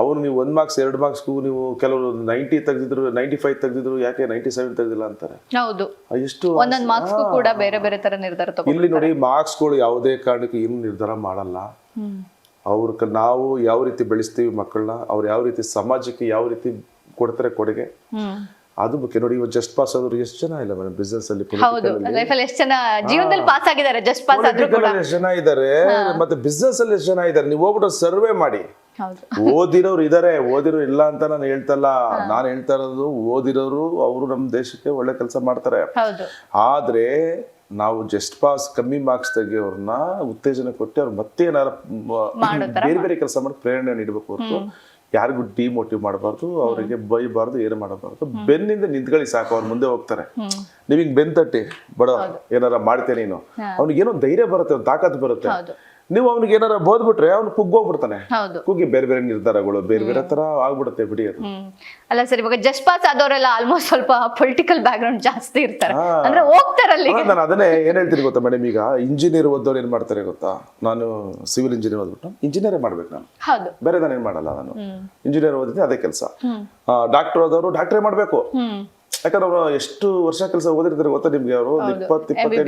ಅವ್ರು ನೀವು ಒಂದ್ ಮಾರ್ಕ್ಸ್ ಎರಡು ಮಾರ್ಕ್ಸ್ಗೂ ನೀವು ಕೆಲವರು ನೈಂಟಿ ತೆಗ್ದಿದ್ರು ನೈಂಟಿ ಫೈವ್ ತೆಗ್ದಿದ್ರು ಯಾಕೆ ನೈಂಟಿ ಸೆವೆನ್ ತೆಗ್ದಿಲ್ಲ ಅಂತಾರೆ? ಎಷ್ಟು ಕೂಡ ಬೇರೆ ಬೇರೆ ತರ ನಿರ್ಧಾರ ಇಲ್ಲಿ ನೋಡಿ ಮಾರ್ಕ್ಸ್ಗಳು ಯಾವುದೇ ಕಾರಣಕ್ಕೆ ಏನು ನಿರ್ಧಾರ ಮಾಡಲ್ಲ. ಅವ್ರ ನಾವು ಯಾವ ರೀತಿ ಬೆಳೆಸ್ತೀವಿ ಮಕ್ಕಳನ್ನ ಅವ್ರು ಯಾವ ರೀತಿ ಸಮಾಜಕ್ಕೆ ಯಾವ ರೀತಿ ಕೊಡ್ತಾರೆ ಕೊಡುಗೆ ಅದು ಮುಖ್ಯ. ನೋಡಿ ಇವಾಗ ಜಸ್ಟ್ ಪಾಸ್ ಆದ್ರು ಎಷ್ಟು ಜನ ಇಲ್ಲ ಮೇಡಮ್ ಬಿಸ್ನೆಸ್ ಅಲ್ಲಿ ಎಷ್ಟು ಜನ ಜೀವನದಲ್ಲಿ ಪಾಸ್ ಆಗಿದ್ದಾರೆ ಜಸ್ಟ್ ಪಾಸ್ ಆದ್ರೂ Political ಎಷ್ಟು ಜನ ಇದ್ದಾರೆ ಮತ್ತೆ ಬಿಸ್ನೆಸ್ ಅಲ್ಲಿ ಎಷ್ಟು ಜನ ಇದ್ದಾರೆ ನೀವು ಹೋಗ್ಬಿಟ್ಟು ಸರ್ವೆ ಮಾಡಿ. ಓದಿರೋರು ಇದಾರೆ ಓದಿರೋ ಇಲ್ಲ ಅಂತ ನಾನು ಹೇಳ್ತಲ್ಲ ನಾನು ಹೇಳ್ತಾ ಇರೋದು ಓದಿರೋರು ಅವರು ನಮ್ಮ ದೇಶಕ್ಕೆ ಒಳ್ಳೆ ಕೆಲಸ ಮಾಡ್ತಾರೆ. ಆದ್ರೆ ನಾವು ಜಸ್ಟ್ ಪಾಸ್ ಕಮ್ಮಿ ಮಾರ್ಕ್ಸ್ ತೆಗಿಯೋರ್ನ ಉತ್ತೇಜನ ಕೊಟ್ಟು ಅವ್ರು ಮತ್ತೆ ಏನಾರ ಬೇರೆ ಬೇರೆ ಕೆಲಸ ಮಾಡಿ ಪ್ರೇರಣೆ ನೀಡಬೇಕು ಹೊರತು ಯಾರಿಗೂ ಡಿಮೋಟಿವ್ ಮಾಡಬಾರ್ದು ಅವರಿಗೆ ಬೈಬಾರ್ದು ಏನು ಮಾಡಬಾರ್ದು. ಬೆನ್ನಿಂದ ನಿಂತ್ಕೊಳ್ಳಿ ಸಾಕು ಅವ್ರ ಮುಂದೆ ಹೋಗ್ತಾರೆ. ನಿಮಗೆ ಬೆನ್ ತಟ್ಟಿ ಬಡ ಏನಾರ ಮಾಡ್ತೇನೆ ನೀನು? ಅವ್ನಿಗೆ ಏನೋ ಧೈರ್ಯ ಬರುತ್ತೆ ತಾಕತ್ ಬರುತ್ತೆ. ನೀವು ಅವ್ನಿಗೆ ಏನಾರ ಬೋದ್ಬಿಟ್ರೆ ಅವ್ನು ಕುಗ್ಗೋಗ್ಬಿಡ್ತಾನೆ. ಕುಗ್ಗಿ ಬೇರೆ ಬೇರೆ ನಿರ್ಧಾರಗಳು ಬೇರೆ ಬೇರೆ ತರ ಆಗ್ಬಿಡುತ್ತೆ ಬಿಡಿ ಅದು. ಅಲ್ಲ ಸರ್ ಇವಾಗ ಜಸ್ಟ್ ಪಾಸ್ ಆದವರೆಲ್ಲ ಆಲ್ಮೋಸ್ಟ್ ಸ್ವಲ್ಪ ಪೊಲಿಟಿಕಲ್ ಬ್ಯಾಕ್ ಗ್ರೌಂಡ್ ಜಾಸ್ತಿ ಇರ್ತಾರೆ. ಅಂದ್ರೆ ಅಲ್ಲ, ನಾನು ಅದನ್ನೇ ಏನ್ ಹೇಳ್ತೀನಿ ಗೊತ್ತಾ ಮೇಡಮ್ ಈಗ? ಇಂಜಿನಿಯರ್ ಓದೋರು ಏನ್ ಮಾಡ್ತಾರೆ ಗೊತ್ತಾ? ನಾನು ಸಿವಿಲ್ ಇಂಜಿನಿಯರ್ ಓದ್ಬಿಟ್ಟು ಇಂಜಿನಿಯರ್ ಮಾಡ್ಬೇಕು ನಾನು? ಬೇರೆ ನಾನು ಏನ್ ಮಾಡಲ್ಲ ನಾನು? ಇಂಜಿನಿಯರ್ ಓದಿದ್ರೆ ಅದೇ ಕೆಲಸ. ಡಾಕ್ಟರ್ ಓದೋರು ಡಾಕ್ಟ್ರೇ ಮಾಡ್ಬೇಕು. ಯಾಕಂದ್ರೆ ಅವರು ಎಷ್ಟು ವರ್ಷ ಕೆಲಸ ಓದಿರ್ತಾರೆ ಗೊತ್ತಾ ನಿಮ್ಗೆ ಅವರು? ಇಪ್ಪತ್ತು ಇಪ್ಪತ್ತೆಂಟು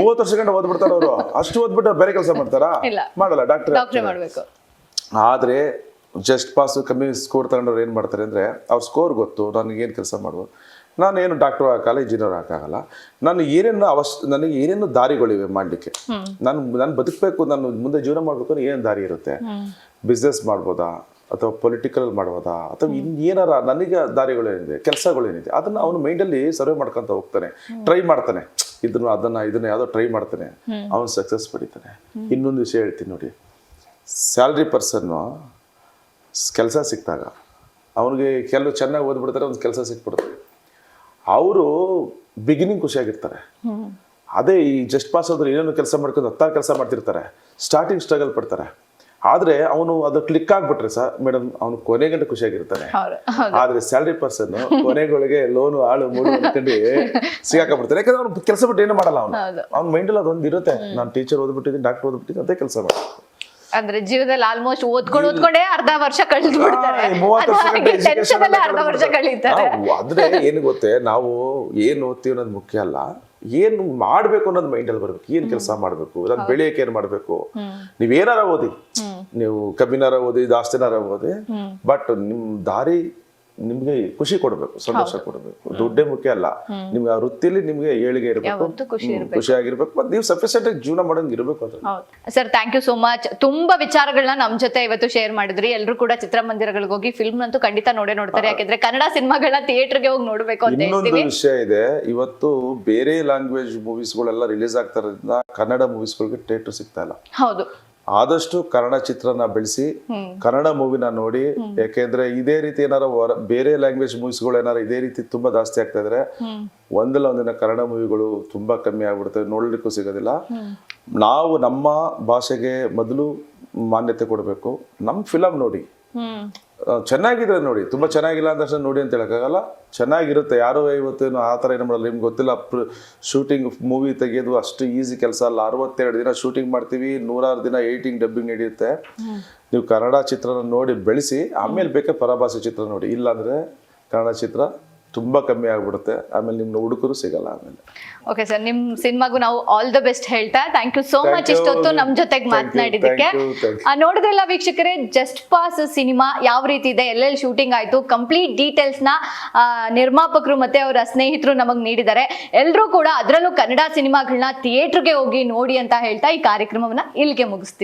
ಮೂವತ್ತು ವರ್ಷ ಗಂಟೆ ಓದ್ಬಿಡ್ತಾರೆ ಅವರು. ಅಷ್ಟು ಓದ್ಬಿಟ್ಟು ಬೇರೆ ಕೆಲಸ ಮಾಡ್ತಾರಾ. ಮಾಡಲ್ಲ ಡಾಕ್ಟರ್ ಆದ್ರೆ ಜಸ್ಟ್ ಪಾಸ್ ಕಮ್ಮಿ ಸ್ಕೋರ್ ತಗೊಂಡವ್ರು ಏನ್ ಮಾಡ್ತಾರೆ ಅಂದ್ರೆ ಅವ್ರ ಸ್ಕೋರ್ ಗೊತ್ತು ನನಗೆ ಏನು ಕೆಲಸ ಮಾಡುವ ನಾನು ಏನು ಡಾಕ್ಟರ್ ಹಾಕಲ್ಲ ಇಂಜಿನಿಯರ್ ಆಗಲ್ಲ ನಾನು ಏನೇನು ಅವಶ್ ನನಗೆ ಏನೇನು ದಾರಿಗಳಿವೆ ಮಾಡಲಿಕ್ಕೆ? ನಾನು ನಾನು ಬದುಕಬೇಕು ನಾನು ಮುಂದೆ ಜೀವನ ಮಾಡಬೇಕು ಅಂದ್ರೆ ಏನೇನು ದಾರಿ ಇರುತ್ತೆ? ಬಿಸ್ನೆಸ್ ಮಾಡ್ಬೋದಾ? ಅಥವಾ ಪೊಲಿಟಿಕಲ್ ಮಾಡ್ಬೋದಾ ಅಥವಾ ಇನ್ನೇನಾರ ನನಗೆ ದಾರಿಗಳೇನಿದೆ ಕೆಲಸಗಳೇನಿದೆ ಅದನ್ನ ಅವನು ಮೈಂಡಲ್ಲಿ ಸರ್ವೆ ಮಾಡ್ಕೊಂತ ಹೋಗ್ತಾನೆ. ಟ್ರೈ ಮಾಡ್ತಾನೆ. ಇದನ್ನ ಅದನ್ನ ಇದನ್ನ ಯಾವುದೋ ಟ್ರೈ ಮಾಡ್ತಾನೆ. ಅವನು ಸಕ್ಸಸ್ ಪಡಿತಾನೆ. ಇನ್ನೊಂದು ವಿಷಯ ಹೇಳ್ತೀನಿ ನೋಡಿ. ಸ್ಯಾಲ್ರಿ ಪರ್ಸನ್ನು ಕೆಲಸ ಸಿಕ್ಕಿದಾಗ ಅವನಿಗೆ ಕೆಲವು ಚೆನ್ನಾಗಿ ಓದ್ಬಿಡ್ತಾರೆ ಒಂದು ಕೆಲಸ ಸಿಕ್ಬಿಡ್ತಾರೆ ಅವರು ಬಿಗಿನಿಂಗ್ ಖುಷಿಯಾಗಿರ್ತಾರೆ. ಅದೇ ಈ ಜಸ್ಟ್ ಪಾಸ್ ಆದ್ರೆ ಏನೇನು ಕೆಲಸ ಮಾಡ್ಕೊಂಡು ಹತ್ತಾರು ಕೆಲಸ ಮಾಡ್ತಿರ್ತಾರೆ. ಸ್ಟಾರ್ಟಿಂಗ್ ಸ್ಟ್ರಗಲ್ ಪಡ್ತಾರೆ. ಆದ್ರೆ ಅವನು ಅದು ಕ್ಲಿಕ್ ಆಗ್ಬಿಟ್ರೆ ಸರ್ ಮೇಡಮ್ ಅವನು ಕೊನೆ ಗಂಟೆ ಖುಷಿಯಾಗಿರ್ತಾನೆ. ಆದ್ರೆ ಸ್ಯಾಲ್ರಿ ಪರ್ಸನ್ ಕೊನೆಗಳಿಗೆ ಲೋನು ಆಳು ಮೂಳು ಅನ್ಕೊಂಡು ಸಿಗಾಕಬಿಡ್ತಾನೆ. ಯಾಕಂದ್ರೆ ಅವ್ನು ಕೆಲಸ ಬಿಟ್ಟು ಏನು ಮಾಡಲ್ಲ ಅವನು. ಅವ್ನ ಮೈಂಡಲ್ಲಿ ಅದೊಂದು ಇರುತ್ತೆ. ನಾನು ಟೀಚರ್ ಓದ್ಬಿಟ್ಟಿದ್ದೀನಿ ಡಾಕ್ಟರ್ ಓದ್ಬಿಟ್ಟಿದ್ದೀನಿ ಅದೇ ಕೆಲಸ ಮಾಡ. ಅಂದ್ರೆ ಜೀವನದಲ್ಲಿ ಆಲ್ಮೋಸ್ಟ್ ಓದ್ಕೊಂಡು ಓದ್ಕೊಂಡೇ ಅರ್ಧ ವರ್ಷ ಕಳೆದು ಬಿಡ್ತಾರೆ ಅರ್ಧ ವರ್ಷ ಕಳೀತಾರೆ. ನಾವು ಆದ್ರೆ ಏನು ಗೊತ್ತೇ ನಾವು ಏನ್ ಓದ್ತೀವಿ ಅನ್ನೋದು ಮುಖ್ಯ ಅಲ್ಲ. ಏನು ಮಾಡ್ಬೇಕು ಅನ್ನೋದು ಮೈಂಡಲ್ಲಿ ಬರ್ಬೇಕು. ಏನ್ ಕೆಲಸ ಮಾಡ್ಬೇಕು? ನಾನು ಬೆಳೆಯಕ್ಕೆ ಏನ್ ಮಾಡ್ಬೇಕು? ನೀವ್ ಏನಾರ ಓದಿ. ನೀವು ಕಬ್ಬಿನಾರ ಓದಿ ದಾಸ್ತಿನಾರ ಓದಿ. ಬಟ್ ನಿಮ್ ದಾರಿ ನಿಮ್ಗೆ ಖುಷಿ ಕೊಡ್ಬೇಕು ಸಂತೋಷ ಕೊಡ್ಬೇಕು. ದುಡ್ಡೇ ಮುಖ್ಯ ಅಲ್ಲ. ನಿಮ್ಗೆ ಆ ವೃತ್ತಿಯಲ್ಲಿ ನಿಮ್ಗೆ ಏಳಿಗೆ ಇರಬೇಕು. ಖುಷಿಯಾಗಿರ್ಬೇಕು ಮತ್ತೆ ನೀವು ಸಫಿಸಿಯಂಟ್ ಆಗಿ ಜೀವನ ಮಾಡೋಂಗ್ ಇರಬೇಕು ಅದು sir thank you so much ತುಂಬಾ ವಿಚಾರಗಳನ್ನ ನಮ್ ಜೊತೆ ಇವತ್ತು ಶೇರ್ ಮಾಡಿದ್ರಿ. ಎಲ್ಲರೂ ಕೂಡ ಚಿತ್ರಮಂದಿರಗಳಿಗೆ ಹೋಗಿ ಫಿಲ್ಮ್ ಅಂತೂ ಖಂಡಿತ ನೋಡೇ ನೋಡ್ತಾರೆ. ಯಾಕಂದ್ರೆ ಕನ್ನಡ ಸಿನಿಮಾಗಳನ್ನ ಥಿಯೇಟರ್ಗೆ ಹೋಗಿ ನೋಡ್ಬೇಕು ಅಂತ ಇನ್ನೊಂದು ವಿಷಯ ಇದೆ. ಇವತ್ತು ಬೇರೆ ಲ್ಯಾಂಗ್ವೇಜ್ ಮೂವೀಸ್ಗಳೆಲ್ಲ ರಿಲೀಸ್ ಆಗ್ತಾರ ಕನ್ನಡ ಮೂವೀಸ್ಗಳಿಗೆ ಥಿಯೇಟರ್ ಸಿಗ್ತಾ ಇಲ್ಲ. ಹೌದು. ಆದಷ್ಟು ಕನ್ನಡ ಚಿತ್ರನ ಬೆಳೆಸಿ, ಕನ್ನಡ ಮೂವಿನ ನೋಡಿ, ಯಾಕೆಂದ್ರೆ ಇದೇ ರೀತಿ ಏನಾರ ಬೇರೆ ಲ್ಯಾಂಗ್ವೇಜ್ ಮೂವೀಸ್ಗಳು ಏನಾರ ಇದೇ ರೀತಿ ತುಂಬಾ ಜಾಸ್ತಿ ಆಗ್ತಾ ಇದ್ರೆ, ಒಂದಲ್ಲ ಒಂದಿನ ಕನ್ನಡ ಮೂವಿಗಳು ತುಂಬಾ ಕಮ್ಮಿ ಆಗ್ಬಿಡ್ತವೆ ನೋಡ್ಲಿಕ್ಕೂ ಸಿಗೋದಿಲ್ಲ. ನಾವು ನಮ್ಮ ಭಾಷೆಗೆ ಮೊದಲು ಮಾನ್ಯತೆ ಕೊಡಬೇಕು ನಮ್ ಫಿಲಮ್ ನೋಡಿ. ಹ್ಮ್ ಆ, ಚೆನ್ನಾಗಿದೆ ನೋಡಿ ತುಂಬ ಚೆನ್ನಾಗಿಲ್ಲ ಅಂದ ತಕ್ಷಣ ನೋಡಿ ಅಂತ ಹೇಳೋಕ್ಕಾಗಲ್ಲ ಚೆನ್ನಾಗಿರುತ್ತೆ ಯಾರು ಇವತ್ತೇನು ಆ ಥರ ಏನು ಮಾಡಲ್ಲ ನಿಮ್ಗೆ ಗೊತ್ತಿಲ್ಲ ಶೂಟಿಂಗ್ ಮೂವಿ ತೆಗೆಯೋದು ಅಷ್ಟು ಈಸಿ ಕೆಲಸ ಅಲ್ಲ. ಅರವತ್ತೆರಡು ದಿನ ಶೂಟಿಂಗ್ ಮಾಡ್ತೀವಿ ನೂರಾರು ದಿನ ಏಯ್ಟಿಂಗ್ ಡಬ್ಬಿಂಗ್ ನಡೆಯುತ್ತೆ. ನೀವು ಕನ್ನಡ ಚಿತ್ರನ ನೋಡಿ ಬೆಳೆಸಿ ಆಮೇಲೆ ಬೇಕೇ ಪರಭಾಷೆ ಚಿತ್ರ ನೋಡಿ. ಇಲ್ಲಾಂದರೆ ಕನ್ನಡ ಚಿತ್ರ ತುಂಬಾ ಕಮ್ಮಿ ಆಗ್ಬಿಡುತ್ತೆ. ಆಮೇಲೆ ನಿಮ್ನ ಹುಡುಕರು ಸಿಗಲ್ಲ ಆಮೇಲೆ. ಓಕೆ ಸರ್ ನಿಮ್ ಸಿನಿಮಾಗೂ ನಾವು ಆಲ್ ದ ಬೆಸ್ಟ್ ಹೇಳ್ತಾ ಥ್ಯಾಂಕ್ ಯು ಸೋ ಮಚ್. ಇಷ್ಟೊತ್ತು ನಮ್ ಜೊತೆಗೆ ಮಾತನಾಡಿದ್ದಕ್ಕೆ. ನೋಡಿದ್ರಲ್ಲ ವೀಕ್ಷಕರೇ ಜಸ್ಟ್ ಪಾಸ್ ಸಿನಿಮಾ ಯಾವ ರೀತಿ ಇದೆ ಎಲ್ಲೆಲ್ಲಿ ಶೂಟಿಂಗ್ ಆಯ್ತು ಕಂಪ್ಲೀಟ್ ಡೀಟೇಲ್ಸ್ನ ನಿರ್ಮಾಪಕರು ಮತ್ತೆ ಅವರ ಸ್ನೇಹಿತರು ನಮಗ್ ನೀಡಿದ್ದಾರೆ. ಎಲ್ಲರೂ ಕೂಡ ಅದರಲ್ಲೂ ಕನ್ನಡ ಸಿನಿಮಾಗಳನ್ನ ಥಿಯೇಟರ್ಗೆ ಹೋಗಿ ನೋಡಿ ಅಂತ ಹೇಳ್ತಾ ಈ ಕಾರ್ಯಕ್ರಮವನ್ನ ಇಲ್ಲಿಗೆ ಮುಗಿಸ್ತೀನಿ.